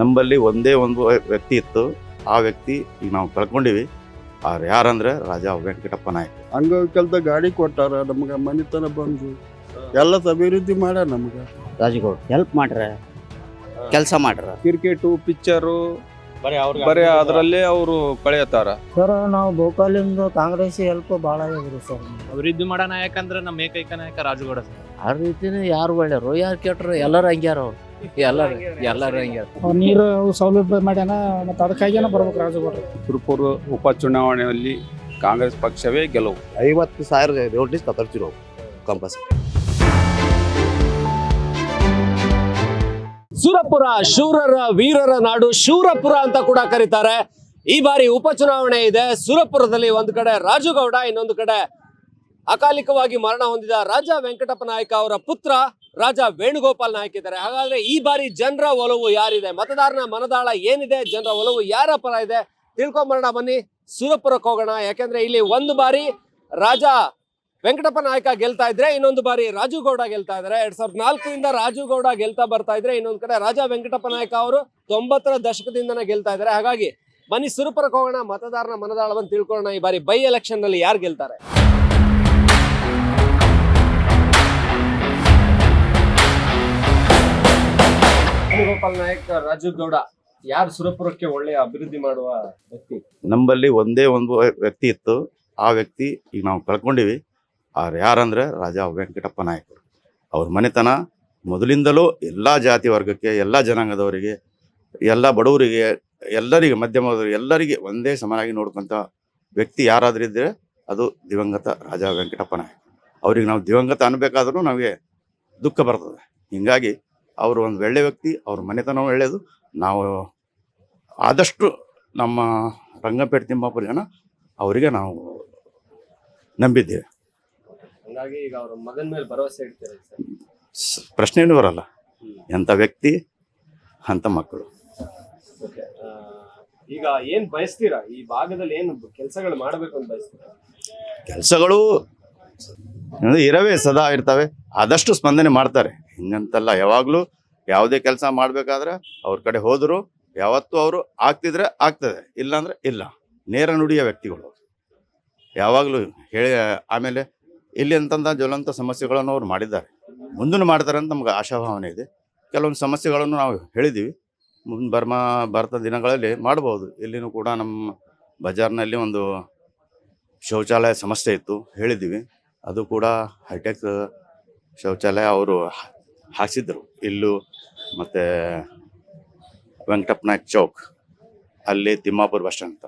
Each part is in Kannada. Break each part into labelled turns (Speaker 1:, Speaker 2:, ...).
Speaker 1: ನಮ್ಮಲ್ಲಿ ಒಂದೇ ಒಂದು ವ್ಯಕ್ತಿ ಇತ್ತು. ಆ ವ್ಯಕ್ತಿ ಈಗ ನಾವು ಕಳ್ಕೊಂಡಿವಿ. ಅವ್ರು ಯಾರಂದ್ರೆ ರಾಜಾ ವೆಂಕಟಪ್ಪ ನಾಯ್ಕ.
Speaker 2: ಅಂಗವಿಕಲ್ದ ಗಾಡಿ ಕೊಟ್ಟಾರ ನಮ್ಗೆ ಮನೆತನ ಬಂದು ಎಲ್ಲ ಅಭಿವೃದ್ಧಿ ಮಾಡ್ಯಾರ ನಮ್ಗೆ.
Speaker 3: ರಾಜಗೌಡ ಹೆಲ್ಪ್ ಮಾಡ್ರ? ಕೆಲಸ ಮಾಡ್ರ?
Speaker 4: ಕ್ರಿಕೆಟು ಪಿಕ್ಚರು ಬರೀ ಅದರಲ್ಲೇ ಅವರು ಕಳೆಯತಾರ
Speaker 5: ಸರ್ ನಾವು ಗೋಪಾಲಿಂದ ಕಾಂಗ್ರೆಸ್ ಹೆಲ್ಪ್ ಭಾಳ ಆಗಿದ್ರಿ ಸರ್.
Speaker 6: ಅಭಿವೃದ್ಧಿ ಮಾಡೋ ನಾಯಕ ಅಂದ್ರೆ ನಮ್ಮ ಏಕೈಕ ನಾಯಕ ರಾಜಗೌಡ ಸರ್.
Speaker 3: ಆ ರೀತಿನೇ ಯಾರು ಒಳ್ಳೆಯರು ಯಾರು ಕೆಟ್ಟರು ಎಲ್ಲರೂ ಹಂಗ್ಯಾರ ಅವ್ರು. ಎಲ್ಲರೂ ಎಲ್ಲರೂ ಹಂಗ್ಯಾರ
Speaker 5: ನೀರು ಸೌಲಭ್ಯ ಮಾಡ್ಯಾನ ಮತ್ತೆ ಅದಕ್ಕಾಗಿನ ಬರ್ಬೇಕು ರಾಜಗೌಡ್ರು
Speaker 4: ಉಪಚುನಾವಣೆಯಲ್ಲಿ ಕಾಂಗ್ರೆಸ್ ಪಕ್ಷವೇ ಗೆಲುವು.
Speaker 7: ಐವತ್ತು ಸಾವಿರ ನೋಟಿಸ್ ತರ್ತಿರೋ ಕಂಪಸ್
Speaker 8: ಸುರಪುರ ಶೂರರ ವೀರರ ನಾಡು ಶೂರಪುರ ಅಂತ ಕೂಡ ಕರೀತಾರೆ. ಈ ಬಾರಿ ಉಪಚುನಾವಣೆ ಇದೆ. ಸುರಪುರದಲ್ಲಿ ಒಂದು ಕಡೆ ರಾಜುಗೌಡ ಇನ್ನೊಂದು ಕಡೆ ಅಕಾಲಿಕವಾಗಿ ಮರಣ ಹೊಂದಿದ ರಾಜ ವೆಂಕಟಪ್ಪ ನಾಯಕ ಅವರ ಪುತ್ರ ರಾಜ ವೇಣುಗೋಪಾಲ್ ನಾಯಕ್ ಇದ್ದಾರೆ. ಹಾಗಾದ್ರೆ ಈ ಬಾರಿ ಜನರ ಒಲವು ಯಾರಿದೆ? ಮತದಾರನ ಮನದಾಳ ಏನಿದೆ? ಜನರ ಒಲವು ಯಾರ ಪರ ಇದೆ? ತಿಳ್ಕೊಂಬರೋಣ ಬನ್ನಿ. ಸುರಪುರಕ್ಕೆ ಹೋಗೋಣ. ಯಾಕೆಂದ್ರೆ ಇಲ್ಲಿ ಒಂದು ಬಾರಿ ರಾಜ ವೆಂಕಟಪ್ಪ ನಾಯಕ ಗೆಲ್ತಾ ಇದ್ರೆ, ಇನ್ನೊಂದು ಬಾರಿ ರಾಜುಗೌಡ ಗೆಲ್ತಾ ಇದ್ದಾರೆ. ಎರಡ್ ಸಾವಿರದ ನಾಲ್ಕರಿಂದ ರಾಜುಗೌಡ ಗೆಲ್ತಾ ಬರ್ತಾ ಇದ್ರೆ, ಇನ್ನೊಂದು ಕಡೆ ರಾಜ ವೆಂಕಟಪ್ಪ ನಾಯಕ ಅವರು ತೊಂಬತ್ತರ ದಶಕದಿಂದನೇ ಗೆಲ್ತಾ ಇದ್ದಾರೆ. ಹಾಗಾಗಿ ಬನ್ನಿ ಸುರಪುರಕ್ಕೆ ಹೋಗೋಣ. ಮತದಾರನ ಮನದಾಳವನ್ನು ತಿಳ್ಕೊಳ್ಳೋಣ. ಈ ಬಾರಿ ಬೈ ಎಲೆಕ್ಷನ್ನಲ್ಲಿ ಯಾರು ಗೆಲ್ತಾರೆ? ವೇಣುಗೋಪಾಲ್ ನಾಯಕ್ ರಾಜುಗೌಡ ಯಾರು ಸುರಪುರಕ್ಕೆ ಒಳ್ಳೆಯ ಅಭಿವೃದ್ಧಿ ಮಾಡುವ ವ್ಯಕ್ತಿ?
Speaker 1: ನಮ್ಮಲ್ಲಿ ಒಂದೇ ಒಂದು ವ್ಯಕ್ತಿ ಇತ್ತು. ಆ ವ್ಯಕ್ತಿ ಈಗ ನಾವು ಕಳ್ಕೊಂಡಿವಿ. ಅವ್ರು ಯಾರಂದ್ರೆ ರಾಜಾ ವೆಂಕಟಪ್ಪ ನಾಯಕರು ಅವ್ರ. ಮನೆತನ ಮೊದಲಿಂದಲೂ ಎಲ್ಲ ಜಾತಿ ವರ್ಗಕ್ಕೆ, ಎಲ್ಲ ಜನಾಂಗದವರಿಗೆ, ಎಲ್ಲ ಬಡವರಿಗೆ, ಎಲ್ಲರಿಗೆ ಮಧ್ಯಮದವರಿಗೆ ಎಲ್ಲರಿಗೆ ಒಂದೇ ಸಮನಾಗಿ ನೋಡ್ಕೊಂತ ವ್ಯಕ್ತಿ ಯಾರಾದ್ರೂ ಇದ್ರೆ ಅದು ದಿವಂಗತ ರಾಜಾ ವೆಂಕಟಪ್ಪ ನಾಯಕ್. ಅವ್ರಿಗೆ ನಾವು ದಿವಂಗತ ಅನ್ಬೇಕಾದ್ರೂ ನಮಗೆ ದುಃಖ ಬರ್ತದೆ. ಹಿಂಗಾಗಿ ಅವರು ಒಂದು ಒಳ್ಳೆ ವ್ಯಕ್ತಿ ಅವ್ರ ಮನೆತನ ಒಳ್ಳೆಯದು. ನಾವು ಆದಷ್ಟು ನಮ್ಮ ರಂಗಪೇಟೆ ತಿಮ್ಮಾಪುರ ಜನ ಅವರಿಗೆ ನಾವು ನಂಬಿದ್ದೇವೆ.
Speaker 8: ಹಾಗಾಗಿ ಈಗ ಅವ್ರ ಮಗನ ಮೇಲೆ ಭರವಸೆ ಇಡ್ತಾರೆ ಸರ್?
Speaker 1: ಪ್ರಶ್ನೆನೂ ಬರಲ್ಲ. ಎಂಥ ವ್ಯಕ್ತಿ ಅಂಥ ಮಕ್ಕಳು.
Speaker 8: ಓಕೆ ಈಗ ಏನ್ ಬಯಸ್ತೀರಾ? ಈ ಭಾಗದಲ್ಲಿ ಏನು ಕೆಲಸಗಳು ಮಾಡಬೇಕು ಅಂತ ಬಯಸ್ತೀರಾ?
Speaker 1: ಕೆಲಸಗಳು ಇರವೇ ಸದಾ ಇರ್ತವೆ. ಆದಷ್ಟು ಸ್ಪಂದನೆ ಮಾಡ್ತಾರೆ. ಹಿಂಗಂತಲ್ಲ ಯಾವಾಗಲೂ ಯಾವುದೇ ಕೆಲಸ ಮಾಡಬೇಕಾದ್ರೆ ಅವ್ರ ಕಡೆ ಹೋದರು, ಯಾವತ್ತೂ ಅವರು ಆಗ್ತಿದ್ರೆ ಆಗ್ತದೆ. ಇಲ್ಲಾಂದ್ರೆ ಇಲ್ಲ. ನೇರ ನುಡಿಯ ವ್ಯಕ್ತಿಗಳು. ಯಾವಾಗಲೂ ಹೇಳಿ, ಆಮೇಲೆ ಇಲ್ಲಿ ಅಂತಂಥ ಜ್ವಲಂತ ಸಮಸ್ಯೆಗಳನ್ನು ಅವ್ರು ಮಾಡಿದ್ದಾರೆ. ಮುಂದೂ ಮಾಡ್ತಾರೆ ಅಂತ ನಮ್ಗೆ ಆಶಾಭಾವನೆ ಇದೆ. ಕೆಲವೊಂದು ಸಮಸ್ಯೆಗಳನ್ನು ನಾವು ಹೇಳಿದ್ದೀವಿ. ಮುಂದೆ ಬರ್ಮ, ಭಾರತ ದಿನಗಳಲ್ಲಿ ಮಾಡ್ಬೋದು. ಇಲ್ಲಿನೂ ಕೂಡ ನಮ್ಮ ಬಜಾರ್ನಲ್ಲಿ ಒಂದು ಶೌಚಾಲಯ ಸಮಸ್ಯೆ ಇತ್ತು, ಹೇಳಿದ್ದೀವಿ. ಅದು ಕೂಡ ಹೈಟೆಕ್ ಶೌಚಾಲಯ ಅವರು ಹಾಸಿದ್ರು. ಇಲ್ಲೂ ಮತ್ತು ವೆಂಕಟಪ್ಪ ನಾಯಕ್ ಚೌಕ್, ಅಲ್ಲಿ ತಿಮ್ಮಾಪುರ ಬಸ್ ಸ್ಟ್ಯಾಂಡ್ ಅಂತ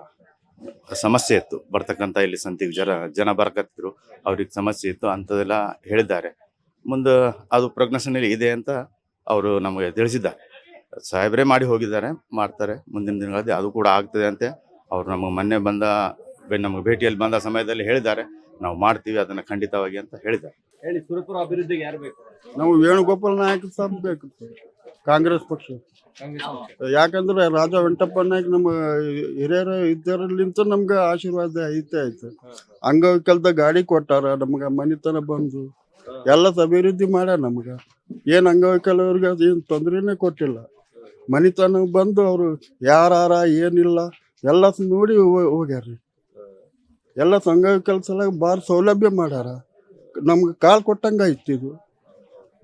Speaker 1: ಸಮಸ್ಯೆ ಇತ್ತು. ಬರ್ತಕ್ಕಂಥ ಇಲ್ಲಿ ಸಂತಿಗೆ ಜನ ಜನ ಬರ್ಕತ್ತಿದ್ರು. ಅವ್ರಿಗೆ ಸಮಸ್ಯೆ ಇತ್ತು. ಅಂಥದ್ದೆಲ್ಲ ಹೇಳಿದ್ದಾರೆ. ಮುಂದೆ ಅದು ಪ್ರಜ್ಞಾಸನಲ್ಲಿ ಇದೆ ಅಂತ ಅವರು ನಮಗೆ ತಿಳಿಸಿದ್ದಾರೆ. ಸಾಹೇಬ್ರೇ ಮಾಡಿ ಹೋಗಿದ್ದಾರೆ, ಮಾಡ್ತಾರೆ. ಮುಂದಿನ ದಿನಗಳಲ್ಲಿ ಅದು ಕೂಡ ಆಗ್ತದೆ ಅಂತೆ ಅವರು ನಮಗೆ ಮೊನ್ನೆ ಬಂದ, ನಮಗೆ ಭೇಟಿಯಲ್ಲಿ ಬಂದ ಸಮಯದಲ್ಲಿ ಹೇಳಿದ್ದಾರೆ. ನಾವು ಮಾಡ್ತೀವಿ ಅದನ್ನ ಖಂಡಿತವಾಗಿ ಅಂತ ಹೇಳಿದ್ದಾರೆ.
Speaker 8: ಹೇಳಿ ಸುರಪುರ ಅಭಿವೃದ್ಧಿಗೆ ಯಾರು ಬೇಕು?
Speaker 2: ನಾವು ವೇಣುಗೋಪಾಲ್ ನಾಯಕ ಸರ್ ಬೇಕು. ಕಾಂಗ್ರೆಸ್ ಪಕ್ಷ. ಯಾಕಂದ್ರೆ ರಾಜ ವೆಂಕಟಪ್ಪ ನಾಯಕ್ ನಮ್ಮ ಹಿರಿಯರ ಇದ್ದರಲ್ಲಿಂತ ನಮ್ಗೆ ಆಶೀರ್ವಾದ ಐತೆ ಐತೆ ಅಂಗವಿಕಲ್ದ ಗಾಡಿ ಕೊಟ್ಟಾರ ನಮ್ಗೆ ಮನಿತನ ಬಂದು. ಎಲ್ಲ ಅಭಿವೃದ್ಧಿ ಮಾಡ್ಯಾರ ನಮ್ಗೆ. ಏನು ಅಂಗವಿಕಲವ್ರಿಗೆ ಅದೇನು ತೊಂದರೆನೇ ಕೊಟ್ಟಿಲ್ಲ. ಮನಿತನ ಬಂದು ಅವರು ಯಾರ ಏನಿಲ್ಲ ಎಲ್ಲ ನೋಡಿ ಹೋಗ್ಯಾರ ಹೋಗ್ಯಾರ್ರಿ. ಎಲ್ಲ ಸಂಘ ಸಲ ಭಾಳ ಸೌಲಭ್ಯ ಮಾಡ್ಯಾರ. ನಮ್ಗೆ ಕಾಲು ಕೊಟ್ಟಂಗೆ ಐತಿ ಇದು.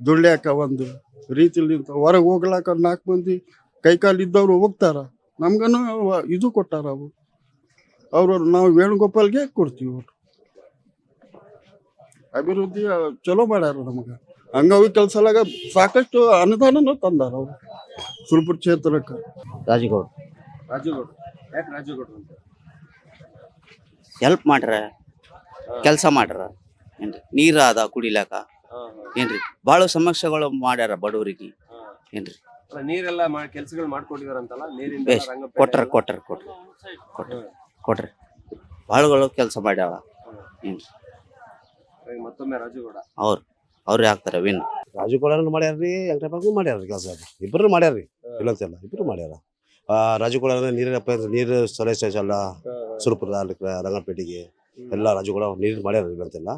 Speaker 2: ದುಳ್ಳ್ಯಾಕ ಒಂದು ರೀತಿಲಿ ಹೊರಗೆ ಹೋಗ್ಲಾಕ ನಾಲ್ಕು ಮಂದಿ ಕೈಕಾಲು ಇದ್ದವ್ರು ಹೋಗ್ತಾರ. ನಮ್ಗನು ಇದು ಕೊಟ್ಟಾರ ಅವರು. ಅವರು ನಾವು ವೇಣುಗೋಪಾಲ್ಗೆ ಕೊಡ್ತೀವಿ ಅವ್ರು. ಅಭಿವೃದ್ಧಿ ಚಲೋ ಮಾಡ್ಯಾರ ನಮ್ಗೆ. ಹಂಗಾಗಿ ಕೆಲಸ ಸಾಕಷ್ಟು ಅನುದಾನನೂ ತಂದಾರ ಅವರು. ಸುಲ್ಪುರ್ ಕ್ಷೇತ್ರಕ್ಕೆ.
Speaker 3: ರಾಜಗೌಡ
Speaker 8: ರಾಜಗೌಡ ಯಾಕೆ ರಾಜಗೌಡ ಅಂತ?
Speaker 3: ಹೆಲ್ಪ್ ಮಾಡ್ರ ಕೆಲಸ ಮಾಡ್ರ ಏನ್ರಿ? ನೀರು ಅದ ಕುಡಿಲಾಕ ಏನ್ರಿ? ಭಾಳ ಸಮಸ್ಯೆಗಳು ಮಾಡ್ಯಾರ ಬಡವರಿಗೆ ಏನ್ರಿ?
Speaker 8: ನೀರೆಲ್ಲ ಮಾಡಿ ಕೆಲಸಗಳು ಮಾಡ್ಕೊಟ್ಟಿದಾರಂತಲ್ಲ. ರಂಗಪೇಟೆ
Speaker 3: ಕೊಟ್ರ? ಕೊಟ್ರ ಕೊಟ್ರ ಕೊಟ್ರ ಕೊಟ್ರಿ. ಭಾಳಗಳು ಕೆಲಸ ಮಾಡ್ಯಾವ ಏನ್ರಿ?
Speaker 8: ಮತ್ತೊಮ್ಮೆ ರಾಜುಗೌಡ
Speaker 3: ಅವ್ರು ಅವ್ರು ಆಗ್ತಾರೆ ವಿನ್
Speaker 7: ರಾಜುಗೌಡನು ಮಾಡ್ಯಾರ್ರಿ ವೆಂಕಟಪ್ಪಗೂ ಮಾಡ್ಯಾರ್ರಿ ಕೆಲಸ. ಇಬ್ಬರು ಮಾಡ್ಯಾರ್ರಿ ಇಲ್ಲ ಇಬ್ಬರು ಮಾಡ್ಯಾರ. ರಾಜುಗೌಡ ನೀರಿನ ನೀರು ಸ್ಟೇಷನ್ ಎಲ್ಲ ಸುರಪುರ ರಂಗಪೇಟೆಗೆ ಎಲ್ಲ ರಾಜುಗೌಡ ನೀರು ಮಾಡ್ಯಾರ ಇಲ್ಲಂತಿಲ್ಲ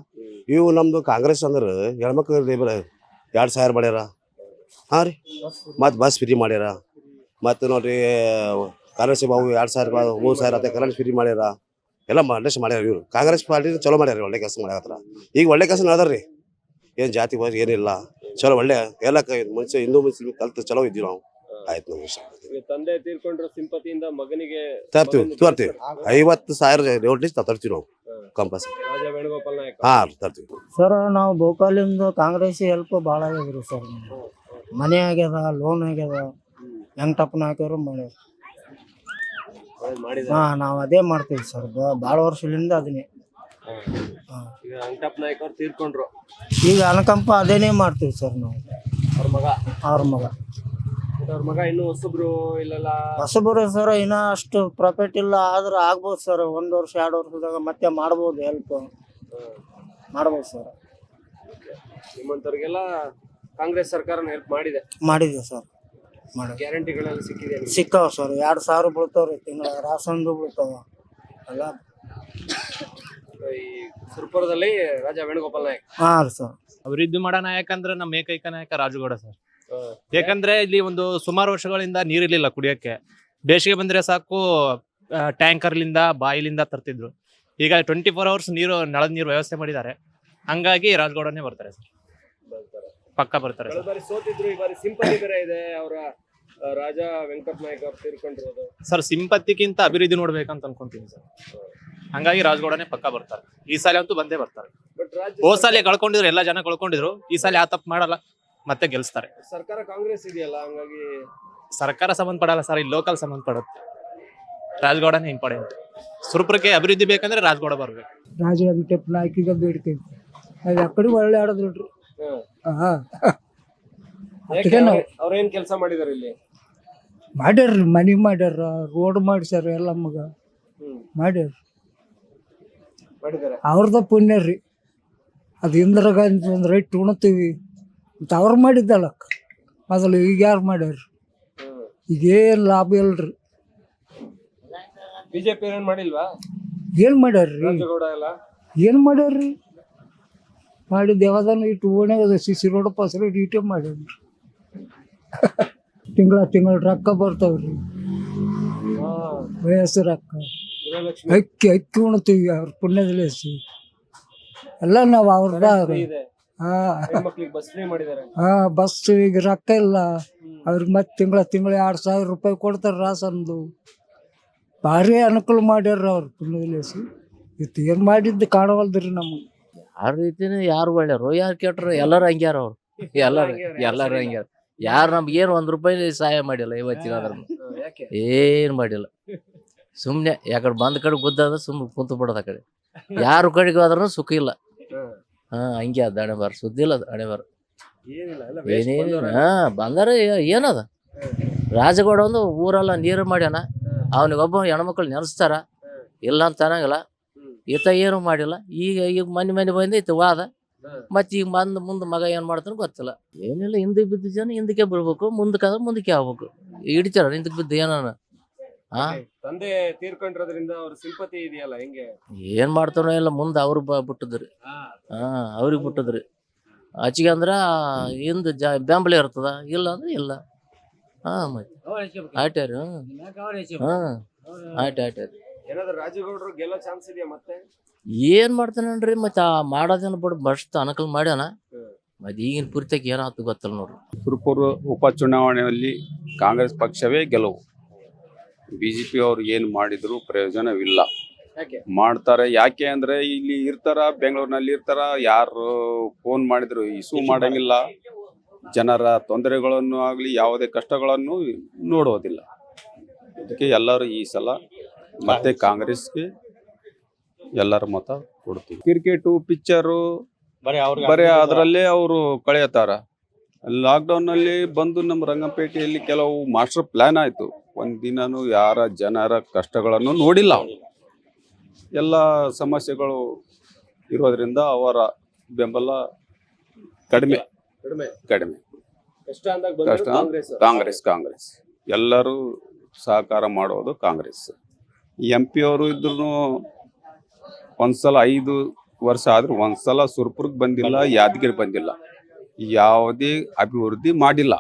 Speaker 7: ಇವು ನಮ್ದು ಕಾಂಗ್ರೆಸ್ ಅಂದ್ರೆ ಹೆಣ್ಮಕ್ಳು ಲೇಬರ್ ಎರಡು ಸಾವಿರ ಮಾಡ್ಯಾರ. ಹಾಂ ರೀ. ಮತ್ತು ಬಸ್ ಫ್ರೀ ಮಾಡ್ಯಾರ. ಮತ್ತು ನೋಡ್ರಿ ಕಾಂಗ್ರೆಸ್ ಬಾಬು ಎರಡು ಸಾವಿರ ಮೂರು ಸಾವಿರ ಅಂತ ಕರೆಂಟ್ ಫ್ರೀ ಮಾಡ್ಯಾರ. ಎಲ್ಲ ಮಂಡೇಶ್ ಮಾಡ್ಯಾರ ಇವರು. ಕಾಂಗ್ರೆಸ್ ಪಾರ್ಟಿ ಚಲೋ ಮಾಡ್ಯಾರ ಒಳ್ಳೆ ಕೆಲಸ ಮಾಡಕತ್ತಾರ ಈಗ ಒಳ್ಳೆ ಕೆಲಸ ರೀ ಏನು ಜಾತಿ ಏನಿಲ್ಲ ಚಲೋ ಒಳ್ಳೆ ಎಲ್ಲ ಕೈ ಮನುಷ್ಯ ಹಿಂದೂ ಮುಸ್ಲಿಂ ಕಲ್ತು ಚಲೋ ಇದ್ದೀವಿ ನಾವು. ಆಯ್ತು
Speaker 8: ಈಗ ತಂದೆ ತೀರ್ಕೊಂಡ್ರು ಸಿಂಪತಿಯಿಂದ ಮಗನಿಗೆ
Speaker 7: ತರ್ತೀವಿ ತರ್ತೀವಿ. ಐವತ್ತು ಸಾವಿರ ನೋಟಿಸ್ ತರ್ತೀವಿ ನಾವು ಕಂಪಸ್
Speaker 8: ರಾಜ ವೇಣುಗೋಪಾಲ್ ನಾಯಕ್.
Speaker 7: ಹಾ ತರ್ತೀವಿ.
Speaker 5: ಸರ್ ನಾವು ಬಹುಪಾಲಿಂದ ಕಾಂಗ್ರೆಸ್ ಹೆಲ್ಪ್ ಭಾಳ ಆಗಿದ್ರು ಸರ್ ಮನೆ ಆಗ್ಯದ ಲೋನ್ ಆಗ್ಯದ ಹೆಂಗ್ ಹಾಕ್ಯವ್ರು ಮಾಡ್ಯಾರ
Speaker 8: ಮಾಡಿದ
Speaker 5: ಹಾ ನಾವು ಅದೇ ಮಾಡ್ತೀವಿ ಸರ್ ಭಾಳ ವರ್ಷದಿಂದ ಅದನ್ನೇ ಹಾ.
Speaker 8: ಈಗ ಅನಕಂಪ ನಾಯಕ್ ಅವ್ರು ತೀರ್ಕೊಂಡ್ರು.
Speaker 5: ಈಗ ಅನುಕಂಪ ಅದೇನೇ ಮಾಡ್ತೀವಿ ಸರ್ ನಾವು.
Speaker 8: ಅವ್ರ ಮಗ.
Speaker 5: ಅವ್ರ ಮಗ.
Speaker 8: ಅವ್ರ ಮಗ ಇನ್ನು ಹೊಸಬ್ರು ಇಲ್ಲೆಲ್ಲ?
Speaker 5: ಹೊಸಬರು ಸರ್ ಇನ್ನೂ ಅಷ್ಟು ಪ್ರಾಫಿಟ್ ಇಲ್ಲ ಆದ್ರೆ ಆಗ್ಬೋದು ಸರ್. ಒಂದು ವರ್ಷ ಎರಡು ವರ್ಷದಾಗ ಮತ್ತೆ ಮಾಡ್ಬೋದು ಹೆಲ್ಪ್ ಮಾಡ್ಬೋದು ಸರ್.
Speaker 8: ನಿಮ್ಮಂತವ್ರಿಗೆಲ್ಲ ಕಾಂಗ್ರೆಸ್ ಸರ್ಕಾರ ಹೆಲ್ಪ್ ಮಾಡಿದೆ.
Speaker 5: ಮಾಡಿದೆ ಸರ್. ಮಾಡಿ
Speaker 8: ಗ್ಯಾರಂಟಿಗಳೆಲ್ಲ ಸಿಕ್ಕಿದೆ ನಿಮ್ಗೆ.
Speaker 5: ಸಿಕ್ಕಾವ ಸರ್. ಎರಡು ಸಾವಿರ ಬೀಳ್ತಾವ್ರಿ ತಿಂಗಳ. ರಾಸಂದು ಬೀಳ್ತಾವ. ಅಲ್ಲ?
Speaker 8: ಈ ಸುರಪುರದಲ್ಲಿ ರಾಜ ವೇಣುಗೋಪಾಲ್ ನಾಯಕ್.
Speaker 5: ಹಾ ರೀ ಸರ್.
Speaker 6: ಅಭಿವೃದ್ಧಿ ಮಾಡೋ ನಾಯಕ ಅಂದ್ರೆ ನಮ್ಮ ಏಕೈಕ ನಾಯಕ ರಾಜುಗೌಡ ಸರ್. ಯಾಕಂದ್ರೆ ಇಲ್ಲಿ ಒಂದು ಸುಮಾರು ವರ್ಷಗಳಿಂದ ನೀರಿರ್ಲಿಲ್ಲ ಕುಡಿಯಕ್ಕೆ. ಬೇಸಿಗೆ ಬಂದ್ರೆ ಸಾಕು ಟ್ಯಾಂಕರ್ಲಿಂದ ಬಾಯಿಲಿಂದ ತರ್ತಿದ್ರು. ಈಗ ಟ್ವೆಂಟಿ ಫೋರ್ ಅವರ್ಸ್ ನೀರು ನಳದ ನೀರು ವ್ಯವಸ್ಥೆ ಮಾಡಿದ್ದಾರೆ. ಹಂಗಾಗಿ ರಾಜಗೌಡನೇ ಬರ್ತಾರೆ ಸರ್. ಪಕ್ಕ ಬರ್ತಾರೆ
Speaker 8: ಕಳೆದ
Speaker 6: ಸರ್.
Speaker 8: ಬಾರಿ ಸೋತಿದ್ರು ಈ ಬಾರಿ ಸಿಂಪತಿ ಬೇರೆ ಇದೆ ಅವರ ರಾಜ ವೆಂಕಟ ನಾಯ್ಕ ಅವ್ರು ತೀರ್ಕೊಂಡಿರೋದು
Speaker 6: ಸರ್ ಸಿಂಪತ್ತಿಗಿಂತ ಅಭಿವೃದ್ಧಿ ನೋಡ್ಬೇಕಂತ ಅನ್ಕೊಂತೀನಿ ಸರ್. ಹಂಗಾಗಿ ರಾಜಗೌಡನೇ ಪಕ್ಕ ಬರ್ತಾರೆ. ಈ ಸಾಲ ಅಂತೂ ಬಂದೇ ಬರ್ತಾರೆ.
Speaker 8: ಬಟ್ ರಾಜ್ಯ
Speaker 6: ಹೋದ್ ಸಾಲ ಕಳ್ಕೊಂಡಿದ್ರು ಎಲ್ಲ ಜನ ಕಳ್ಕೊಂಡಿದ್ರು. ಈ ಸಾಲ ಆ ತಪ್ಪು ಮಾಡಲ್ಲ. ಮತ್ತೆ ಗೆಲ್ಸ್ತಾರೆ.
Speaker 8: ಸರ್ಕಾರ ಕಾಂಗ್ರೆಸ್ ಇದೆಯಲ್ಲ ಹಂಗಾಗಿ
Speaker 6: ಸರ್ಕಾರ ಸಂಬಂಧ ಪಡಲ್ಲ ಸರ್ ಇಲ್ಲಿ ಲೋಕಲ್ ಸಂಬಂಧ ಪಡುತ್ತೆ ರಾಜಗೌಡನೇ ಇಂಪಾರ್ಟೆಂಟ್ ಸುರಪುರಕ್ಕೆ ಅಭಿವೃದ್ಧಿ ಬೇಕಂದ್ರೆ ರಾಜಗೌಡ ಬರ್ಬೇಕು.
Speaker 5: ರಾಜ ವೆಂಕಟಪ್ಪ ನಾಯ್ಕಿಗ ಬೇಡಿಕೆ ಅದು ಅಕ್ಕಡೆ ಕಡೆ ಒಳ್ಳೆ ಆಡೋದ್ರಿ ಹಾ
Speaker 8: ಅವ್ರೇನ್ ಕೆಲಸ ಮಾಡಿದಾರೆ ಇಲ್ಲಿ?
Speaker 5: ಮಾಡ್ಯಾರ್ರಿ ಮನಿ ಮಾಡ್ಯಾರ ರೋಡ್ ಮಾಡ್ಸ್ಯಾರ ಎಲ್ಲ ಮಗ. ಮಾಡ್ಯಾರ.
Speaker 8: ಮಾಡಿದಾರೆ?
Speaker 5: ಅವ್ರದ ಪುಣ್ಯ ರೀ. ಅದು ಇಂದಿರಾ ಗಾಂಧಿ ಒಂದು ರೈಟ್ ಉಣ್ತೀವಿ. ಅಂತ ಅವ್ರು ಮಾಡಿದ್ದಲ್ಲ ಮೊದಲು ಈಗ ಯಾರು ಮಾಡ್ಯಾರ? ಈಗೇನು ಲಾಭ ಇಲ್ರಿ.
Speaker 8: ಬಿಜೆಪಿ ಏನ್ ಮಾಡಿಲ್ವಾ?
Speaker 5: ಏನು ಮಾಡ್ಯಾರ್ರಿ
Speaker 8: ರಾಜಗೌಡ ಎಲ್ಲ?
Speaker 5: ಏನು ಮಾಡ್ಯಾರ್ರಿ ಮಾಡಿ ದೇವದಾನ ಇಟ್ಟು ಓಣ್ಯಾಗ C C road pass road ಇಟೇ ಮಾಡ್ಯಾರ್ರಿ ತಿಂಗಳ ತಿಂಗಳ ರೊಕ್ಕ ಬರ್ತಾವ್ರಿ ವಯಸ್ಸು ರೊಕ್ಕ.
Speaker 8: ಗೃಹಲಕ್ಷ್ಮಿ.
Speaker 5: ಅಕ್ಕಿ ಅಕ್ಕಿ ಉಣ್ತೀವಿ ಅವ್ರ ಪುಣ್ಯದಲ್ಲಿ ಎಲ್ಲ ನಾವು ಅವ್ರದ
Speaker 8: free ಇದೆ. ಬಸ್ ಫ್ರೀ
Speaker 5: ಹಾ ಬಸ್ ಈಗ ರೊಕ್ಕ ಇಲ್ಲ. ಅವ್ರಿಗೆ ಮತ್ತೆ ತಿಂಗಳ ತಿಂಗಳ ಎರಡು ಸಾವಿರ ರೂಪಾಯಿ ಕೊಡ್ತಾರ ರಾಸನ್ದು ಭಾರಿ ಅನುಕೂಲ ಮಾಡ್ಯಾರ ಅವ್ರು ಪುಣ್ಯಲೇಸಿ ಇತ್ತು ಏನು ಮಾಡಿದ್ದು ಕಾಣವಲ್ದ್ರಿ ನಮಗೆ.
Speaker 9: ಯಾರ ರೀತಿನೂ ಯಾರು ಒಳ್ಳೆಯವರು? ಯಾರು ಕೆಟ್ಟರು ಎಲ್ಲರೂ ಹಂಗ್ಯಾರ ಅವ್ರು. ಎಲ್ಲರೂ ಎಲ್ಲರೂ ಹಂಗ್ಯಾರ. ಯಾರು ನಮ್ಗೆ ಏನು ಒಂದ್ ರೂಪಾಯಿ ಸಹಾಯ ಮಾಡಿಲ್ಲ ಇವತ್ತಿನ ಅದ್ರ
Speaker 8: ಯಾಕೆ
Speaker 9: ಏನ್ ಮಾಡಿಲ್ಲ. ಸುಮ್ಮನೆ ಯಾಕಡೆ ಬಂದ ಕಡೆ ಗುದ್ದದ ಸುಮ್ಮನೆ ಕುಂತು ಬಿಡೋದು ಆ ಕಡೆ. ಯಾರು ಕಡೆಗೆ ಹೋದ್ರೂ ಸುಖ ಇಲ್ಲ. ಹಾ ಹಂಗೆ ಅದ ಹಣೆ ಬಾರ ಸುದ್ದಿ ಇಲ್ಲ ಹಣೆ ಬಾರ ಏನೇನು. ಹಾ ಬಂದಾರ ಏನದ? ರಾಜಗೌಡ ಒಂದು ಊರೆಲ್ಲ ನೀರು ಮಾಡ್ಯಾನ. ಅವನಿಗೊಬ್ಬ ಹೆಣ್ಮಕ್ಳು ನೆನೆಸ್ತಾರ. ಇಲ್ಲ ಅಂತ ಅನ್ನಂಗಿಲ್ಲ. ಈತ ಏನು ಮಾಡಿಲ್ಲ. ಈಗ ಈಗ ಮನೆ ಮನೆ ಬಂದೈತಿ ವಾದ. ಮತ್ತೆ ಈಗ ಬಂದ್ ಮುಂದ್ ಮಗ ಏನ್ ಮಾಡ್ತಾನ ಗೊತ್ತಿಲ್ಲ. ಏನಿಲ್ಲ ಹಿಂದೆ ಬಿದ್ದ ಜನ ಹಿಂದಕ್ಕೆ ಬಿಡ್ಬೇಕು ಮುಂದಕ್ಕಾದ್ರೆ ಮುಂದಕ್ಕೆ ಆಗ್ಬೇಕು. ಹಿಡಿತಾರ ಹಿಂದಕ್ಕೆ ಬಿದ್ದ ಏನಾನ.
Speaker 8: ತಂದೆ ತೀರ್ಕೊಂಡಿರೋದ್ರಿಂದ ಅವ್ರ ಸಿಂಪತಿ ಇದೆಯಲ್ಲ ಹೆಂಗೆ?
Speaker 9: ಏನ್ ಮಾಡ್ತಾನೋ ಇಲ್ಲ ಮುಂದೆ ಅವ್ರು ಬ ಬಿಟ್ಟದ್ರಿ. ಹಾ. ಅವ್ರಿಗೆ ಬಿಟ್ಟದ್ರಿ. ಆಚೆಗೆ ಅಂದ್ರ ಹಿಂದ ಜಾ ಬೆಂಬಲ ಇರ್ತದ ಇಲ್ಲ ಅಂದ್ರೆ ಇಲ್ಲ. ಹಾ ಮತ್ತೆ. ಆಟ್ಯಾರ ಹಾ. ಆಯ್ತು ಆಯ್ತು ಆಯ್ತು
Speaker 8: ಏನಾದ್ರು ರಾಜಗೌಡರು ಗೆಲ್ಲೋ ಚಾನ್ಸ್ ಇದೆಯಾ ಮತ್ತೆ?
Speaker 9: ಏನ್ ಮಾಡ್ತಾನನ್ರಿ ಮತ್ತೆ ಆ ಮಾಡೋದೇನ ಬಿಡು ಬಸ್ಟ್ ಅನುಕೂಲ ಮಾಡ್ಯಾನ. ಮತ್ತೆ ಈಗಿನ ಪೂರ್ತಿಯಾಗಿ ಏನಾಯ್ತು ಗೊತ್ತಲ್ಲ ನೋಡ್ರಿ.
Speaker 4: ಸುರಪುರ ಉಪಚುನಾವಣೆಯಲ್ಲಿ ಕಾಂಗ್ರೆಸ್ ಪಕ್ಷವೇ ಗೆಲುವು. ಬಿಜೆಪಿ ಅವ್ರು ಏನು ಮಾಡಿದ್ರು ಪ್ರಯೋಜನವಿಲ್ಲ. ಮಾಡ್ತಾರೆ. ಯಾಕೆ ಅಂದ್ರೆ ಇಲ್ಲಿ ಇರ್ತಾರ ಬೆಂಗಳೂರಿನಲ್ಲಿ ಇರ್ತಾರ ಯಾರು ಫೋನ್ ಮಾಡಿದ್ರು ಇಸು ಮಾಡಂಗಿಲ್ಲ. ಜನರ ತೊಂದರೆಗಳನ್ನು ಆಗಲಿ ಯಾವುದೇ ಕಷ್ಟಗಳನ್ನು ನೋಡೋದಿಲ್ಲ. ಅದಕ್ಕೆ ಎಲ್ಲರೂ ಈ ಸಲ ಮತ್ತೆ ಕಾಂಗ್ರೆಸ್ಗೆ ಎಲ್ಲರ ಮತ ಕೊಡ್ತೀವಿ. ಕ್ರಿಕೆಟು ಪಿಕ್ಚರು ಬರೀ ಅದರಲ್ಲೇ ಅವರು ಕಳೆಯತಾರ ಲಾಕ್ಡೌನ್ನಲ್ಲಿ ಬಂದು ನಮ್ಮ ರಂಗಪೇಟೆಯಲ್ಲಿ ಕೆಲವು ಮಾಸ್ಟರ್ ಪ್ಲಾನ್ ಆಯ್ತು. ಒಂದ್ ದಿನನೂ ಯಾರ ಜನರ ಕಷ್ಟಗಳನ್ನು ನೋಡಿಲ್ಲ ಅವ್ರು. ಎಲ್ಲ ಸಮಸ್ಯೆಗಳು ಇರೋದ್ರಿಂದ ಅವರ ಬೆಂಬಲ ಕಡಿಮೆ.
Speaker 8: ಕಡಿಮೆ.
Speaker 4: ಕಡಿಮೆ.
Speaker 8: ಕಷ್ಟ ಕಾಂಗ್ರೆಸ್.
Speaker 4: ಕಾಂಗ್ರೆಸ್ ಎಲ್ಲರೂ ಸಹಕಾರ ಮಾಡೋದು ಕಾಂಗ್ರೆಸ್. ಎಂ ಪಿ ಅವರು ಇದ್ರು ಒಂದ್ಸಲ ಐದು ವರ್ಷ ಆದ್ರೂ ಒಂದ್ಸಲ ಸುರ್ಪುರ್ಗೆ ಬಂದಿಲ್ಲ ಯಾದಗಿರಿ ಬಂದಿಲ್ಲ. ಯಾವುದೇ ಅಭಿವೃದ್ಧಿ ಮಾಡಿಲ್ಲ.